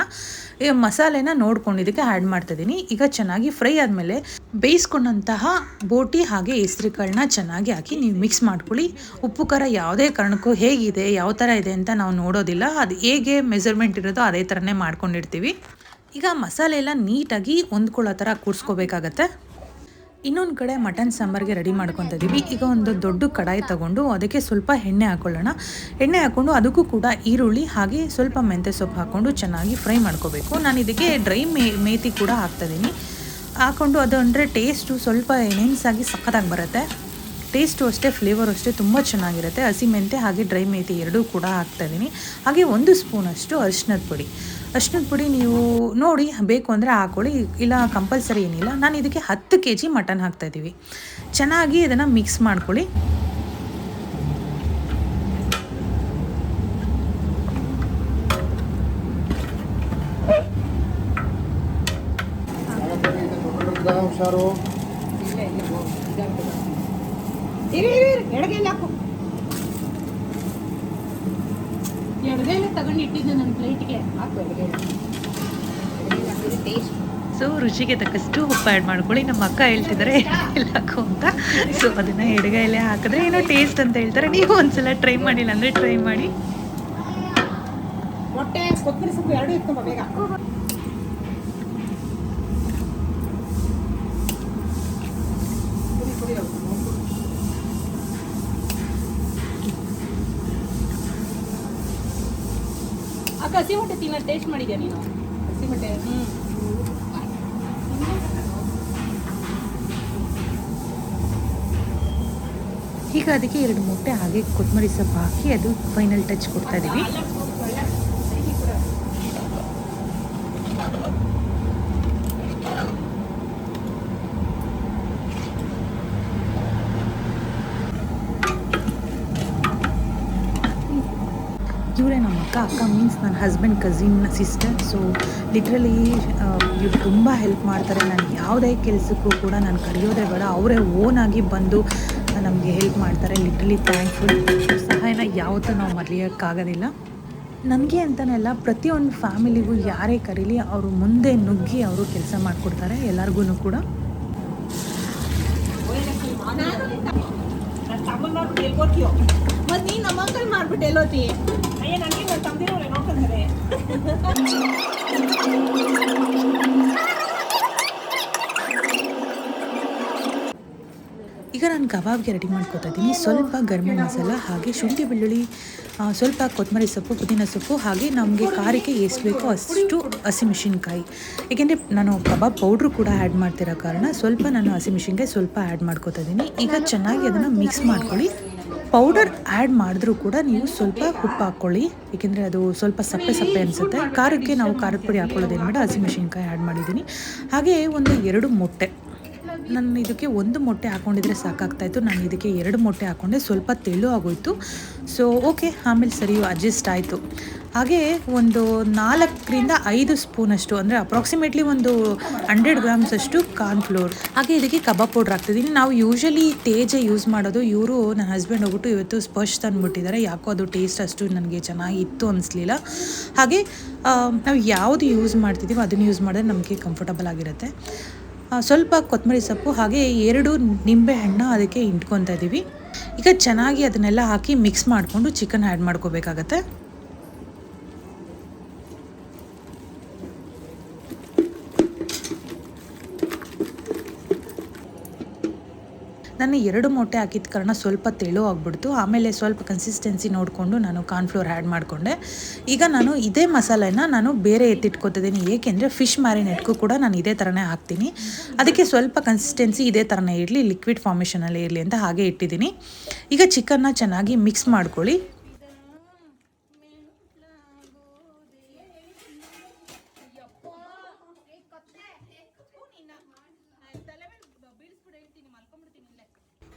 ಮಸಾಲೆನ ನೋಡ್ಕೊಂಡು ಇದಕ್ಕೆ ಆ್ಯಡ್ ಮಾಡ್ತಿದ್ದೀನಿ ಈಗ ಚೆನ್ನಾಗಿ ಫ್ರೈ ಆದಮೇಲೆ ಬೇಯಿಸ್ಕೊಂಡಂತಹ ಬೋಟಿ ಹಾಗೆ ಹೆಸ್ರುಗಳನ್ನ ಚೆನ್ನಾಗಿ ಹಾಕಿ ನೀವು ಮಿಕ್ಸ್ ಮಾಡ್ಕೊಳ್ಳಿ. ಉಪ್ಪು, ಖಾರ ಯಾವುದೇ ಕಾರಣಕ್ಕೂ ಹೇಗಿದೆ, ಯಾವ ಥರ ಇದೆ ಅಂತ ನಾವು ನೋಡೋದಿಲ್ಲ. ಅದು ಹೇಗೆ ಮೆಜರ್ಮೆಂಟ್ ಇರೋದೋ ಅದೇ ಥರನೇ ಮಾಡ್ಕೊಂಡಿರ್ತೀವಿ. ಈಗ ಮಸಾಲೆ ಎಲ್ಲ ನೀಟಾಗಿ ಹೊಂದ್ಕೊಳ್ಳೋ ಥರ ಕೂರಿಸ್ಕೋಬೇಕಾಗತ್ತೆ. ಇನ್ನೊಂದು ಕಡೆ ಮಟನ್ ಸಾಂಬಾರಿಗೆ ರೆಡಿ ಮಾಡ್ಕೊತ ಇದ್ದೀವಿ ಈಗ ಒಂದು ದೊಡ್ಡ ಕಡಾಯಿ ತಗೊಂಡು ಅದಕ್ಕೆ ಸ್ವಲ್ಪ ಎಣ್ಣೆ ಹಾಕೊಳ್ಳೋಣ. ಎಣ್ಣೆ ಹಾಕ್ಕೊಂಡು ಅದಕ್ಕೂ ಕೂಡ ಈರುಳ್ಳಿ, ಹಾಗೆ ಸ್ವಲ್ಪ ಮೆಂತ್ಯ ಸೊಪ್ಪು ಹಾಕ್ಕೊಂಡು ಚೆನ್ನಾಗಿ ಫ್ರೈ ಮಾಡ್ಕೋಬೇಕು. ನಾನು ಇದಕ್ಕೆ ಡ್ರೈ ಮೇ, ಮೇತಿ ಕೂಡ ಹಾಕ್ತಾಯಿದ್ದೀನಿ ಹಾಕ್ಕೊಂಡು ಅದು ಅಂದರೆ ಟೇಸ್ಟು ಸ್ವಲ್ಪ ಎನೆನ್ಸಾಗಿ ಸಖತ್ತಾಗಿ ಬರುತ್ತೆ. ಟೇಸ್ಟು ಅಷ್ಟೇ ಫ್ಲೇವರು ಅಷ್ಟೇ ತುಂಬ ಚೆನ್ನಾಗಿರುತ್ತೆ. ಹಸಿ ಮೆಂತೆ ಹಾಗೆ ಡ್ರೈ ಮೇತಿ ಎರಡೂ ಕೂಡ ಹಾಕ್ತಾಯಿದ್ದೀನಿ ಹಾಗೆ ಒಂದು ಸ್ಪೂನಷ್ಟು ಅರಿಶಿನದ ಪುಡಿ. ಅರಿಶಿನದ ಪುಡಿ ನೀವು ನೋಡಿ ಬೇಕು ಅಂದರೆ ಹಾಕೊಳ್ಳಿ. ಇಲ್ಲ ಕಂಪಲ್ಸರಿ ಏನಿಲ್ಲ. ನಾನು ಇದಕ್ಕೆ ಹತ್ತು ಕೆ ಜಿ ಮಟನ್ ಹಾಕ್ತಾಯಿದ್ದೀವಿ ಚೆನ್ನಾಗಿ ಇದನ್ನು ಮಿಕ್ಸ್ ಮಾಡ್ಕೊಳ್ಳಿ. ಹುಷಾರು ರುಚಿಗೆ ತಕ್ಕಷ್ಟು ಉಪ್ಪು ಆ್ಯಡ್ ಮಾಡ್ಕೊಳ್ಳಿ. ನಮ್ಮ ಅಕ್ಕ ಹೇಳ್ತಿದ್ದಾರೆ ಎಡಗೈಲಿ ಹಾಕು ಅಂತ. ಸೊ ಅದನ್ನು ಎಡಗೈಲೇ ಹಾಕಿದ್ರೆ ಏನೋ ಟೇಸ್ಟ್ ಅಂತ ಹೇಳ್ತಾರೆ. ನೀವು ಒಂದ್ಸಲ ಟ್ರೈ ಮಾಡಿಲ್ಲ ಅಂದರೆ ಟ್ರೈ ಮಾಡಿ. ಅಕ್ಕ ಹಸಿಮೆಟ್ಟೆ ತಿನ್ನ ಟೇಸ್ಟ್ ಮಾಡಿದ್ಯಾ ನೀನು? ಹಸಿಮಟ್ಟೆ ಹ್ಞೂ ಈಗ ಅದಕ್ಕೆ ಎರಡು ಮೊಟ್ಟೆ ಹಾಗೆ ಕೊತ್ತಂಬರಿ ಸೊಪ್ಪು ಹಾಕಿ ಅದು ಫೈನಲ್ ಟಚ್ ಕೊಡ್ತಾ ಇದ್ದೀವಿ ಇವರೇ ನಮ್ಮ ಅಕ್ಕ. ಅಕ್ಕ ಮೀನ್ಸ್ ನನ್ನ husband cousin sister so literally ಇವ್ರು ತುಂಬ ಹೆಲ್ಪ್ ಮಾಡ್ತಾರೆ. ನಾನು ಯಾವುದೇ ಕೆಲಸಕ್ಕೂ ಕೂಡ ನಾನು ಕರೆಯೋದೇ ಬೇಡ. ಅವರೇ ಓನಾಗಿ ಬಂದು ನಮಗೆ ಹೆಲ್ಪ್ ಮಾಡ್ತಾರೆ ಲಿಟ್ರಲಿ ಥ್ಯಾಂಕ್ಫುಲ್ ಸಹಾಯನ ಯಾವತ್ತೂ ನಾವು ಮರೆಯೋಕ್ಕಾಗೋದಿಲ್ಲ. ನನಗೆ ಅಂತನೆಲ್ಲ, ಪ್ರತಿಯೊಂದು ಫ್ಯಾಮಿಲಿಗೂ ಯಾರೇ ಕರೀಲಿ, ಅವರು ಮುಂದೆ ನುಗ್ಗಿ ಅವರು ಕೆಲಸ ಮಾಡಿಕೊಡ್ತಾರೆ ಎಲ್ಲರಿಗೂ ಕೂಡ. ಮಾಡ್ಬಿಟ್ಟು ಎಲ್ಲೋತಿ? ಈಗ ನಾನು ಕಬಾಬ್ಗೆ ರೆಡಿ ಮಾಡ್ಕೊತಾ ಇದ್ದೀನಿ. ಸ್ವಲ್ಪ ಗರ್ಮ ಮಸಾಲ, ಹಾಗೆ ಶುಂಠಿ ಬೆಳ್ಳುಳ್ಳಿ ಸ್ವಲ್ಪ ಕೊತ್ತಂಬರಿ ಸೊಪ್ಪು, ಪುದೀನ ಸೊಪ್ಪು, ಹಾಗೆ ನಮಗೆ ಖಾರಕ್ಕೆ ಎಷ್ಟು ಬೇಕೋ ಅಷ್ಟು ಹಸಿಮೆಣಸಿನ್ಕಾಯಿ ಏಕೆಂದರೆ ನಾನು ಕಬಾಬ್ ಪೌಡ್ರು ಕೂಡ ಆ್ಯಡ್ ಮಾಡ್ತಿರೋ ಕಾರಣ ಸ್ವಲ್ಪ ನಾನು ಹಸಿಮೆಣಸಿನ್ಕಾಯಿ ಸ್ವಲ್ಪ ಆ್ಯಡ್ ಮಾಡ್ಕೊತಾ ಇದ್ದೀನಿ. ಈಗ ಚೆನ್ನಾಗಿ ಅದನ್ನು ಮಿಕ್ಸ್ ಮಾಡ್ಕೊಳ್ಳಿ. ಪೌಡರ್ ಆ್ಯಡ್ ಮಾಡಿದ್ರೂ ಕೂಡ ನೀವು ಸ್ವಲ್ಪ ಉಪ್ಪು ಹಾಕ್ಕೊಳ್ಳಿ. ಏಕೆಂದರೆ ಅದು ಸ್ವಲ್ಪ ಸಪ್ಪೆ ಸಪ್ಪೆ ಅನಿಸುತ್ತೆ. ಖಾರಕ್ಕೆ ನಾವು ಖಾರದ ಪುಡಿ ಹಾಕ್ಕೊಳ್ಳೋದೇನು ಬೇಡ ಹಸಿಮೆಣಸಿನ್ಕಾಯಿ ಆ್ಯಡ್ ಮಾಡಿದ್ದೀನಿ. ಹಾಗೆ ಒಂದು ಎರಡು ಮೊಟ್ಟೆ. ನಾನು ಇದಕ್ಕೆ ಒಂದು ಮೊಟ್ಟೆ ಹಾಕ್ಕೊಂಡಿದ್ರೆ ಸಾಕಾಗ್ತಾಯಿತ್ತು ನಾನು ಇದಕ್ಕೆ ಎರಡು ಮೊಟ್ಟೆ ಹಾಕ್ಕೊಂಡೆ ಸ್ವಲ್ಪ ತೆಳು ಆಗೋಯಿತು. ಸೊ ಓಕೆ ಆಮೇಲೆ ಸರಿ ಅಡ್ಜಸ್ಟ್ ಆಯಿತು. ಹಾಗೆ ಒಂದು ನಾಲ್ಕರಿಂದ ಐದು ಸ್ಪೂನಷ್ಟು, ಅಂದರೆ ಅಪ್ರಾಕ್ಸಿಮೇಟ್ಲಿ ಒಂದು ಹಂಡ್ರೆಡ್ ಗ್ರಾಮ್ಸ್ ಅಷ್ಟು ಕಾರ್ನ್ಫ್ಲೋರ್ ಹಾಗೆ ಇದಕ್ಕೆ ಕಬಾಬ್ ಪೌಡ್ರ್ ಹಾಕ್ತಿದ್ದೀನಿ. ನಾವು ಯೂಶಲಿ ತೇಜ ಯೂಸ್ ಮಾಡೋದು. ಇವರು ನನ್ನ ಹಸ್ಬೆಂಡ್ ಹೋಗ್ಬಿಟ್ಟು ಇವತ್ತು ಸ್ಪರ್ಶ್ ತಂದುಬಿಟ್ಟಿದ್ದಾರೆ. ಯಾಕೋ ಅದು ಟೇಸ್ಟ್ ಅಷ್ಟು ನನಗೆ ಚೆನ್ನಾಗಿ ಇತ್ತು ಅನಿಸ್ಲಿಲ್ಲ. ಹಾಗೆ ನಾವು ಯಾವುದು ಯೂಸ್ ಮಾಡ್ತಿದ್ದೀವೋ ಅದನ್ನು ಯೂಸ್ ಮಾಡಿದ್ರೆ ನಮಗೆ ಕಂಫರ್ಟಬಲ್ ಆಗಿರುತ್ತೆ. ಸ್ವಲ್ಪ ಕೊತ್ತಂಬರಿ ಸೊಪ್ಪು, ಹಾಗೆ ಎರಡು ನಿಂಬೆ ಹಣ್ಣು ಅದಕ್ಕೆ ಇಟ್ಕೊತಾ ಇದ್ದೀವಿ. ಈಗ ಚೆನ್ನಾಗಿ ಅದನ್ನೆಲ್ಲ ಹಾಕಿ ಮಿಕ್ಸ್ ಮಾಡಿಕೊಂಡು ಚಿಕನ್ ಆ್ಯಡ್ ಮಾಡ್ಕೋಬೇಕಾಗತ್ತೆ. ಎರಡು ಮೊಟ್ಟೆ ಹಾಕಿದ ಕಾರಣ ಸ್ವಲ್ಪ ತೆಳು ಆಗ್ಬಿಡ್ತು. ಆಮೇಲೆ ಸ್ವಲ್ಪ ಕನ್ಸಿಸ್ಟೆನ್ಸಿ ನೋಡಿಕೊಂಡು ನಾನು ಕಾರ್ನ್ಫ್ಲೋರ್ ಆ್ಯಡ್ ಮಾಡಿಕೊಂಡೆ. ಈಗ ನಾನು ಇದೇ ಮಸಾಲೆನ ನಾನು ಬೇರೆ ಎತ್ತಿಟ್ಕೊತಿದ್ದೀನಿ. ಏಕೆಂದರೆ ಫಿಶ್ ಮ್ಯಾರಿನೇಟ್ಗೂ ಕೂಡ ನಾನು ಇದೇ ಥರನೇ ಹಾಕ್ತೀನಿ. ಅದಕ್ಕೆ ಸ್ವಲ್ಪ ಕನ್ಸಿಸ್ಟೆನ್ಸಿ ಇದೇ ಥರನೇ ಇರಲಿ ಲಿಕ್ವಿಡ್ ಫಾರ್ಮೇಷನಲ್ಲೇ ಇರಲಿ ಅಂತ ಹಾಗೆ ಇಟ್ಟಿದ್ದೀನಿ. ಈಗ ಚಿಕನ್ನ ಚೆನ್ನಾಗಿ ಮಿಕ್ಸ್ ಮಾಡ್ಕೊಳ್ಳಿ.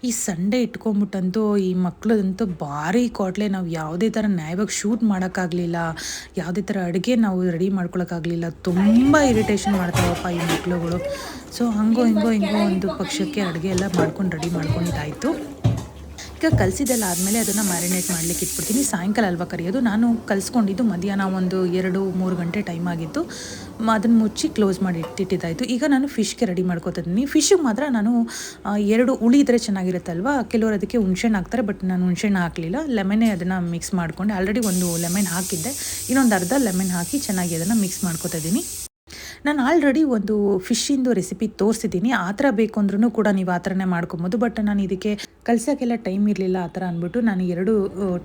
ಈ ಸಂಡೇ ಇಟ್ಕೊಂಬಿಟ್ಟಂತೂ ಈ ಮಕ್ಳದಂತೂ ಭಾರಿ ಕೊಟ್ಲೆ ನಾವು ಯಾವುದೇ ಥರ ನ್ಯಾಯವಾಗಿ ಶೂಟ್ ಮಾಡೋಕ್ಕಾಗಲಿಲ್ಲ, ಯಾವುದೇ ಥರ ಅಡುಗೆ ನಾವು ರೆಡಿ ಮಾಡ್ಕೊಳಕ್ಕಾಗಲಿಲ್ಲ. ತುಂಬ ಇರಿಟೇಷನ್ ಮಾಡ್ತಾವಪ್ಪ ಈ ಮಕ್ಳುಗಳು. ಸೊ ಹಂಗೋ ಹಿಂಗೋ ಹಿಂಗೋ ಒಂದು ಪಕ್ಷಕ್ಕೆ ಅಡುಗೆ ಎಲ್ಲ ಮಾಡ್ಕೊಂಡು ರೆಡಿ ಮಾಡ್ಕೊಂಡಿದ್ದಾಯಿತು ಈಗ ಕಲಸಿದೆಲ್ಲ ಆದಮೇಲೆ ಅದನ್ನು ಮ್ಯಾರಿನೇಟ್ ಮಾಡ್ಲಿಕ್ಕೆ ಇಟ್ಬಿಡ್ತೀನಿ. ಸಾಯಂಕಾಲ ಅಲ್ವಾ ಕರಿಯೋದು. ನಾನು ಕಲಿಸ್ಕೊಂಡಿದ್ದು ಮಧ್ಯಾಹ್ನ ಒಂದು ಎರಡು, ಮೂರು ಗಂಟೆ ಟೈಮ್ ಆಗಿತ್ತು. ಅದನ್ನು ಮುಚ್ಚಿ ಕ್ಲೋಸ್ ಮಾಡಿ ಇಟ್ಟಿಟ್ಟಿದ್ದಾಯಿತು ಈಗ ನಾನು ಫಿಶ್ಗೆ ರೆಡಿ ಮಾಡ್ಕೋತಿದ್ದೀನಿ ಫಿಶ್ಗೆ ಮಾತ್ರ ನಾನು ಎರಡು ಹುಳಿ ಇದ್ರೆ ಚೆನ್ನಾಗಿರುತ್ತಲ್ವಾ? ಕೆಲವರು ಅದಕ್ಕೆ ಹುಣ್ಸೆಣ್ಣು ಹಾಕ್ತಾರೆ ಬಟ್ ನಾನು ಹುಣ್ಸೆಣ್ಣು ಹಾಕಲಿಲ್ಲ. ಲೆಮನ್ನೇ ಅದನ್ನು ಮಿಕ್ಸ್ ಮಾಡಿಕೊಂಡೆ. ಆಲ್ರೆಡಿ ಒಂದು ಲೆಮನ್ ಹಾಕಿದ್ದೆ. ಇನ್ನೊಂದು ಅರ್ಧ ಲೆಮನ್ ಹಾಕಿ ಚೆನ್ನಾಗಿ ಅದನ್ನು ಮಿಕ್ಸ್ ಮಾಡ್ಕೊತಾ ಇದ್ದೀನಿ. ನಾನು ಆಲ್ರೆಡಿ ಒಂದು ಫಿಶ್ಶಿಂದು ರೆಸಿಪಿ ತೋರಿಸಿದ್ದೀನಿ. ಆ ಥರ ಬೇಕು ಅಂದ್ರೂ ಕೂಡ ನೀವು ಆ ಥರನೇ ಮಾಡ್ಕೊಬೋದು. ಬಟ್ ನಾನು ಇದಕ್ಕೆ ಕಲ್ಸೋಕ್ಕೆಲ್ಲ ಟೈಮ್ ಇರಲಿಲ್ಲ ಆ ಥರ ಅಂದ್ಬಿಟ್ಟು ನಾನು ಎರಡು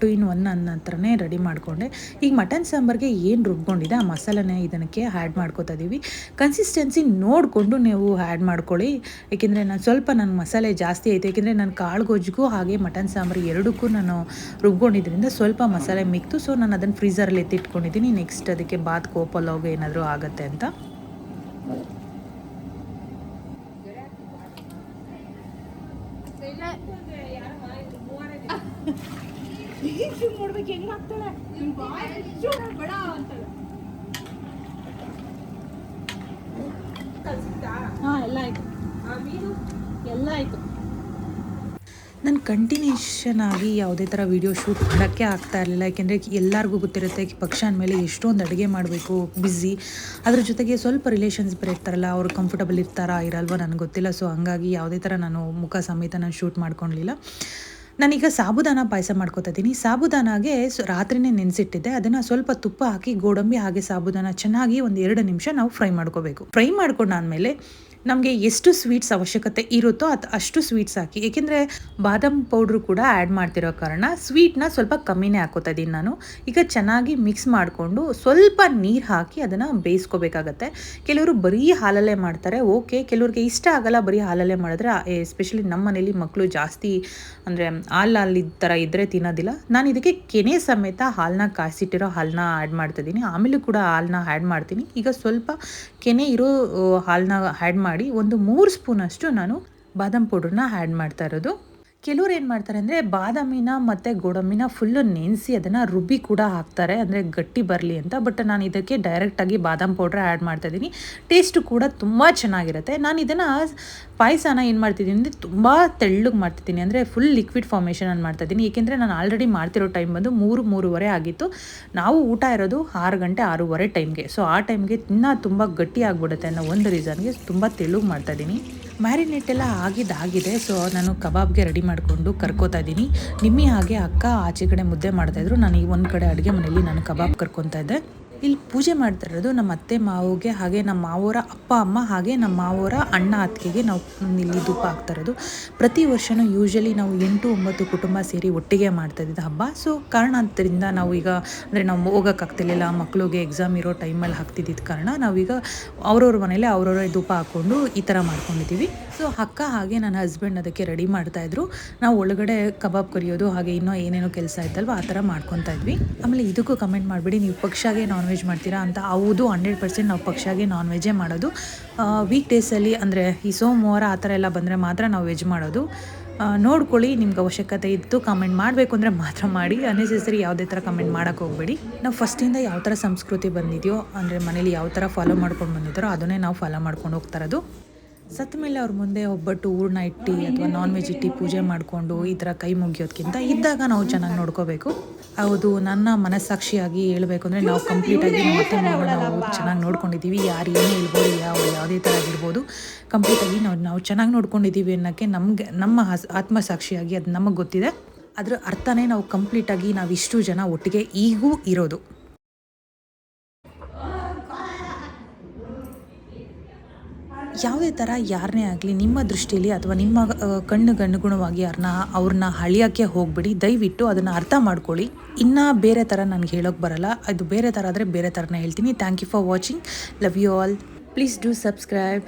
ಟು ಇನ್ ಒನ್ ಅನ್ನ ಥರನೇ ರೆಡಿ ಮಾಡಿಕೊಂಡೆ. ಈಗ ಮಟನ್ ಸಾಂಬಾರಿಗೆ ಏನು ರುಬ್ಕೊಂಡಿದೆ ಆ ಮಸಾಲನೇ ಇದಕ್ಕೆ ಆ್ಯಡ್ ಮಾಡ್ಕೋತಾ ಇದ್ದೀವಿ ಕನ್ಸಿಸ್ಟೆನ್ಸಿ ನೋಡಿಕೊಂಡು ನೀವು ಆ್ಯಡ್ ಮಾಡ್ಕೊಳ್ಳಿ. ಏಕೆಂದರೆ ನಾನು ಸ್ವಲ್ಪ ನನ್ನ ಮಸಾಲೆ ಜಾಸ್ತಿ ಆಯಿತು ಏಕೆಂದರೆ ನಾನು ಕಾಳು ಗೊಜ್ಜಿಗೂ ಹಾಗೆ ಮಟನ್ ಸಾಂಬಾರು ಎರಡಕ್ಕೂ ನಾನು ರುಬ್ಕೊಂಡಿದ್ದರಿಂದ ಸ್ವಲ್ಪ ಮಸಾಲೆ ಮಿಕ್ತು. ಸೊ ನಾನು ಅದನ್ನು ಫ್ರೀಸರಲ್ಲಿ ಎತ್ತಿಟ್ಕೊಂಡಿದ್ದೀನಿ. ನೆಕ್ಸ್ಟ್ ಅದಕ್ಕೆ ಬಾತ್ ಕೋಪಲ್ಲೋಗ ಏನಾದರೂ ಆಗುತ್ತೆ ಅಂತ. ನೋಡ್ಬೇಕು ಹೆಂಗ್ ಮಾಡ್ತಾಳೆ ಬಡ ಅಂತಾಳೆ ಹಾ ಎಲ್ಲ ಆಯ್ತು. ಎಲ್ಲ ಆಯ್ತು. ನಾನು ಕಂಟಿನ್ಯೂಷನ್ ಆಗಿ ಯಾವುದೇ ಥರ ವೀಡಿಯೋ ಶೂಟ್ ಮಾಡೋಕ್ಕೆ ಆಗ್ತಾ ಇರಲಿಲ್ಲ. ಯಾಕೆಂದರೆ ಎಲ್ಲರಿಗೂ ಗೊತ್ತಿರುತ್ತೆ ಪಕ್ಷ ಅಂದಮೇಲೆ ಎಷ್ಟೊಂದು ಅಡುಗೆ ಮಾಡಬೇಕು ಬ್ಯುಸಿ ಅದ್ರ ಜೊತೆಗೆ ಸ್ವಲ್ಪ ರಿಲೇಷನ್ಸ್ ಬೇರೆ ಇರ್ತಾರಲ್ಲ, ಅವ್ರು ಕಂಫರ್ಟಬಲ್ ಇರ್ತಾರಾ, ಇರಲ್ವ ನನಗೆ ಗೊತ್ತಿಲ್ಲ. ಸೊ ಹಂಗಾಗಿ ಯಾವುದೇ ಥರ ನಾನು ಮುಖ ಸಮೇತ ನಾನು ಶೂಟ್ ಮಾಡ್ಕೊಳ್ಲಿಲ್ಲ ನಾನೀಗ ಸಾಬುದಾನ ಪಾಯಸ ಮಾಡ್ಕೊತಾ ಇದ್ದೀನಿ. ಸಾಬುದಾನಾಗೆ ರಾತ್ರಿನೇ ನೆನೆಸಿಟ್ಟಿದ್ದೆ. ಅದನ್ನು ಸ್ವಲ್ಪ ತುಪ್ಪ ಹಾಕಿ, ಗೋಡಂಬಿ ಹಾಗೆ ಸಾಬುದಾನ ಚೆನ್ನಾಗಿ ಒಂದು ಎರಡು ನಿಮಿಷ ನಾವು ಫ್ರೈ ಮಾಡ್ಕೋಬೇಕು. ಫ್ರೈ ಮಾಡ್ಕೊಂಡಾದ್ಮೇಲೆ ನಮಗೆ ಎಷ್ಟು ಸ್ವೀಟ್ಸ್ ಅವಶ್ಯಕತೆ ಇರುತ್ತೋ ಅದು ಅಷ್ಟು ಸ್ವೀಟ್ಸ್ ಹಾಕಿ. ಏಕೆಂದರೆ ಬಾದಾಮ್ ಪೌಡ್ರು ಕೂಡ ಆ್ಯಡ್ ಮಾಡ್ತಿರೋ ಕಾರಣ ಸ್ವೀಟ್ನ ಸ್ವಲ್ಪ ಕಮ್ಮಿನೇ ಹಾಕೋತಾ ಇದ್ದೀನಿ ನಾನು. ಈಗ ಚೆನ್ನಾಗಿ ಮಿಕ್ಸ್ ಮಾಡಿಕೊಂಡು ಸ್ವಲ್ಪ ನೀರು ಹಾಕಿ ಅದನ್ನು ಬೇಯಿಸ್ಕೋಬೇಕಾಗತ್ತೆ. ಕೆಲವರು ಬರೀ ಹಾಲಲ್ಲೇ ಮಾಡ್ತಾರೆ. ಓಕೆ, ಕೆಲವ್ರಿಗೆ ಇಷ್ಟ ಆಗಲ್ಲ ಬರೀ ಹಾಲಲ್ಲೇ ಮಾಡಿದ್ರೆ ಎಸ್ಪೆಷಲಿ ನಮ್ಮ ಮನೇಲಿ ಮಕ್ಕಳು ಜಾಸ್ತಿ ಅಂದರೆ ಹಾಲು ಹಾಲು ಥರ ಇದ್ದರೆ ತಿನ್ನೋದಿಲ್ಲ. ನಾನು ಇದಕ್ಕೆ ಕೆನೆ ಸಮೇತ ಹಾಲನ್ನ ಕಾಯಿಸಿಟ್ಟಿರೋ ಹಾಲನ್ನ ಆ್ಯಡ್ ಮಾಡ್ತಿದ್ದೀನಿ ಆಮೇಲೆ ಕೂಡ ಹಾಲನ್ನ ಆ್ಯಡ್ ಮಾಡ್ತೀನಿ. ಈಗ ಸ್ವಲ್ಪ ಕೆನೆ ಇರೋ ಹಾಲನ್ನ ಆ್ಯಡ್ ಮಾಡಿ ಒಂದು ಮೂರು ಸ್ಪೂನಷ್ಟು ನಾನು ಬಾದಾಮ್ ಪೌಡ್ರನ್ನ ಆ್ಯಡ್ ಮಾಡ್ತಾ ಇರೋದು. ಕೆಲವ್ರು ಏನು ಮಾಡ್ತಾರೆ ಅಂದರೆ ಬಾದಾಮಿನ ಮತ್ತು ಗೋಡಂಬಿನ ಫುಲ್ಲು ನೆನೆಸಿ ಅದನ್ನು ರುಬ್ಬಿ ಕೂಡ ಹಾಕ್ತಾರೆ. ಅಂದರೆ ಗಟ್ಟಿ ಬರಲಿ ಅಂತ. ಬಟ್ ನಾನು ಇದಕ್ಕೆ ಡೈರೆಕ್ಟಾಗಿ ಬಾದಾಮ್ ಪೌಡ್ರ್ ಆ್ಯಡ್ ಮಾಡ್ತಾ ಇದ್ದೀನಿ. ಟೇಸ್ಟು ಕೂಡ ತುಂಬ ಚೆನ್ನಾಗಿರುತ್ತೆ. ನಾನು ಇದನ್ನು ಪಾಯಸನ ಏನು ಮಾಡ್ತಿದ್ದೀನಿ ಅಂದರೆ ತುಂಬ ತೆಳ್ಳಗೆ ಮಾಡ್ತಿದ್ದೀನಿ. ಅಂದರೆ ಫುಲ್ ಲಿಕ್ವಿಡ್ ಫಾರ್ಮೇಷನ್ ಮಾಡ್ತಾ ಮಾಡ್ತಾಯಿದ್ದೀನಿ ಏಕೆಂದರೆ ನಾನು ಆಲ್ರೆಡಿ ಮಾಡ್ತಿರೋ ಟೈಮ್ ಬಂದು ಮೂರು, ಮೂರುವರೆ ಆಗಿತ್ತು. ನಾವು ಊಟ ಇರೋದು ಆರು ಗಂಟೆ, ಆರೂವರೆ ಟೈಮ್ಗೆ ಸೊ ಆ ಟೈಮ್ಗೆ ಇನ್ನೂ ತುಂಬ ಗಟ್ಟಿ ಆಗಿಬಿಡುತ್ತೆ ಅನ್ನೋ ಒಂದು ರೀಸನ್ಗೆ ತುಂಬ ತೆಳ್ಳಗೆ ಮಾಡ್ತಾಯಿದ್ದೀನಿ ಮ್ಯಾರಿನೇಟ್ ಎಲ್ಲ ಆಗಿದ್ದಾಗಿದೆ ಸೊ ನಾನು ಕಬಾಬ್ಗೆ ರೆಡಿ ಮಾಡಿಕೊಂಡು ಕರ್ಕೋತಾ ಇದ್ದೀನಿ. ನಿಮ್ಮಿ ಹಾಗೆ ಅಕ್ಕ ಆಚೆ ಕಡೆ ಮುದ್ದೆ ಮಾಡ್ತಾಯಿದ್ರು ನಾನು ಈ ಒಂದು ಕಡೆ ಅಡುಗೆ ಮನೆಯಲ್ಲಿ ನಾನು ಕಬಾಬ್ ಕರ್ಕೊತಾ ಇದ್ದೆ. ಇಲ್ಲಿ ಪೂಜೆ ಮಾಡ್ತಾ ಇರೋದು ನಮ್ಮ ಅತ್ತೆ ಮಾವಗೆ, ಹಾಗೆ ನಮ್ಮ ಮಾವೋರ ಅಪ್ಪ, ಅಮ್ಮ, ಹಾಗೆ ನಮ್ಮ ಮಾವೋರ ಅಣ್ಣ ಅತ್ತಿಗೆಗೆ ನಾವು ಇಲ್ಲಿ ಧೂಪ ಹಾಕ್ತಾ ಇರೋದು. ಪ್ರತಿ ವರ್ಷವೂ ಯೂಶ್ವಲಿ ನಾವು ಎಂಟು, ಒಂಬತ್ತು ಕುಟುಂಬ ಸೇರಿ ಒಟ್ಟಿಗೆ ಮಾಡ್ತಾ ಇದ್ದಿದ್ದ ಹಬ್ಬ. ಸೊ ಕಾರಣಾಂತರಿಂದ ನಾವು ಈಗ, ಅಂದರೆ ನಾವು ಹೋಗೋಕ್ಕಾಗ್ತಿರ್ಲಿಲ್ಲ ಮಕ್ಕಳಿಗೆ ಎಕ್ಸಾಮ್ ಇರೋ ಟೈಮಲ್ಲಿ ಹಾಕ್ತಿದ್ದಿದ್ದ ಕಾರಣ ನಾವೀಗ ಅವ್ರವ್ರ ಮನೇಲಿ ಅವ್ರವ್ರ ಧೂಪ ಹಾಕ್ಕೊಂಡು ಈ ಥರ ಮಾಡ್ಕೊಂಡಿದ್ದೀವಿ. ಸೊ ಅಕ್ಕ ಹಾಗೆ ನನ್ನ ಹಸ್ಬೆಂಡ್ ಅದಕ್ಕೆ ರೆಡಿ ಮಾಡ್ತಾಯಿದ್ರು ನಾವು ಒಳಗಡೆ ಕಬಾಬ್ ಕರಿಯೋದು, ಹಾಗೆ ಇನ್ನೂ ಏನೇನೋ ಕೆಲಸ ಇತ್ತಲ್ವ, ಆ ಥರ ಮಾಡ್ಕೊತಾ ಇದ್ವಿ. ಆಮೇಲೆ ಇದಕ್ಕೂ ಕಮೆಂಟ್ ಮಾಡಿಬಿಡಿ, ನೀವು ಪಕ್ಷಾಗೆ ನಾನ್ ವೆಜ್ ಮಾಡ್ತೀರಾ ಅಂತ ಹೌದು, ಹಂಡ್ರೆಡ್ ಪರ್ಸೆಂಟ್ ನಾವು ಪಕ್ಷಾಗೆ ನಾನ್ ವೆಜ್ಜೇ ಮಾಡೋದು. ವೀಕ್ ಡೇಸಲ್ಲಿ ಅಂದರೆ ಈ ಸೋಮವಾರ ಆ ಥರ ಎಲ್ಲ ಬಂದರೆ ಮಾತ್ರ ನಾವು ವೆಜ್ ಮಾಡೋದು. ನೋಡ್ಕೊಳ್ಳಿ ನಿಮ್ಗೆ ಅವಶ್ಯಕತೆ ಇತ್ತು ಕಮೆಂಟ್ ಮಾಡಬೇಕು ಅಂದರೆ ಮಾತ್ರ ಮಾಡಿ. ಅನ್ನೆಸೆಸರಿ ಯಾವುದೇ ಥರ ಕಮೆಂಟ್ ಮಾಡೋಕ್ಕೆ ಹೋಗಬೇಡಿ. ನಾವು ಫಸ್ಟಿಂದ ಯಾವ ಥರ ಸಂಸ್ಕೃತಿ ಬಂದಿದೆಯೋ, ಅಂದರೆ ಮನೇಲಿ ಯಾವ ಥರ ಫಾಲೋ ಮಾಡ್ಕೊಂಡು ಬಂದಿದ್ದಾರೋ ಅದನ್ನೇ ನಾವು ಫಾಲೋ ಮಾಡ್ಕೊಂಡು ಹೋಗ್ತಾ ಇರೋದು. ಸತ್ತ ಮೇಲೆ ಅವ್ರ ಮುಂದೆ ಒಬ್ಬಟ್ಟು ಹೂರ್ಣ ಇಟ್ಟು ಅಥವಾ ನಾನ್ ವೆಜ್ ಇಟ್ಟು ಪೂಜೆ ಮಾಡಿಕೊಂಡು ಈ ಥರ ಕೈ ಮುಗಿಯೋದಕ್ಕಿಂತ ಇದ್ದಾಗ ನಾವು ಚೆನ್ನಾಗಿ ನೋಡ್ಕೋಬೇಕು. ಹೌದು, ನನ್ನ ಮನಸ್ಸಾಕ್ಷಿಯಾಗಿ ಹೇಳಬೇಕು ಅಂದರೆ ನಾವು ಕಂಪ್ಲೀಟಾಗಿ ನಮ್ಮ ನಾವು ಚೆನ್ನಾಗಿ ನೋಡ್ಕೊಂಡಿದ್ದೀವಿ. ಯಾರು ಏನೇ ಹೇಳ್ಬೋದು, ಯಾವ ಯಾವುದೇ ಥರ ಆಗಿರ್ಬೋದು ಕಂಪ್ಲೀಟಾಗಿ ನಾವು ನಾವು ಚೆನ್ನಾಗಿ ನೋಡ್ಕೊಂಡಿದ್ದೀವಿ ಅನ್ನೋಕ್ಕೆ ನಮಗೆ ನಮ್ಮ ಆತ್ಮಸಾಕ್ಷಿಯಾಗಿ ಅದು ನಮಗೆ ಗೊತ್ತಿದೆ. ಅದರ ಅರ್ಥನೇ ನಾವು ಕಂಪ್ಲೀಟಾಗಿ ನಾವು ಇಷ್ಟು ಜನ ಒಟ್ಟಿಗೆ ಈಗೂ ಇರೋದು. ಯಾವುದೇ ಥರ ಯಾರನ್ನೇ ಆಗಲಿ, ನಿಮ್ಮ ದೃಷ್ಟಿಯಲ್ಲಿ ಅಥವಾ ನಿಮ್ಮ ಕಣ್ಣು ಅನುಗುಣವಾಗಿ ಯಾರನ್ನ ಅವ್ರನ್ನ ಹಳಿಯೋಕ್ಕೆ ಹೋಗ್ಬಿಡಿ. ದಯವಿಟ್ಟು ಅದನ್ನು ಅರ್ಥ ಮಾಡ್ಕೊಳ್ಳಿ. ಇನ್ನೂ ಬೇರೆ ಥರ ನನಗೆ ಹೇಳೋಕ್ಕೆ ಬರಲ್ಲ. ಅದು ಬೇರೆ ಥರ ಆದರೆ ಬೇರೆ ಥರನ ಹೇಳ್ತೀನಿ. Thank you for watching love you all please do subscribe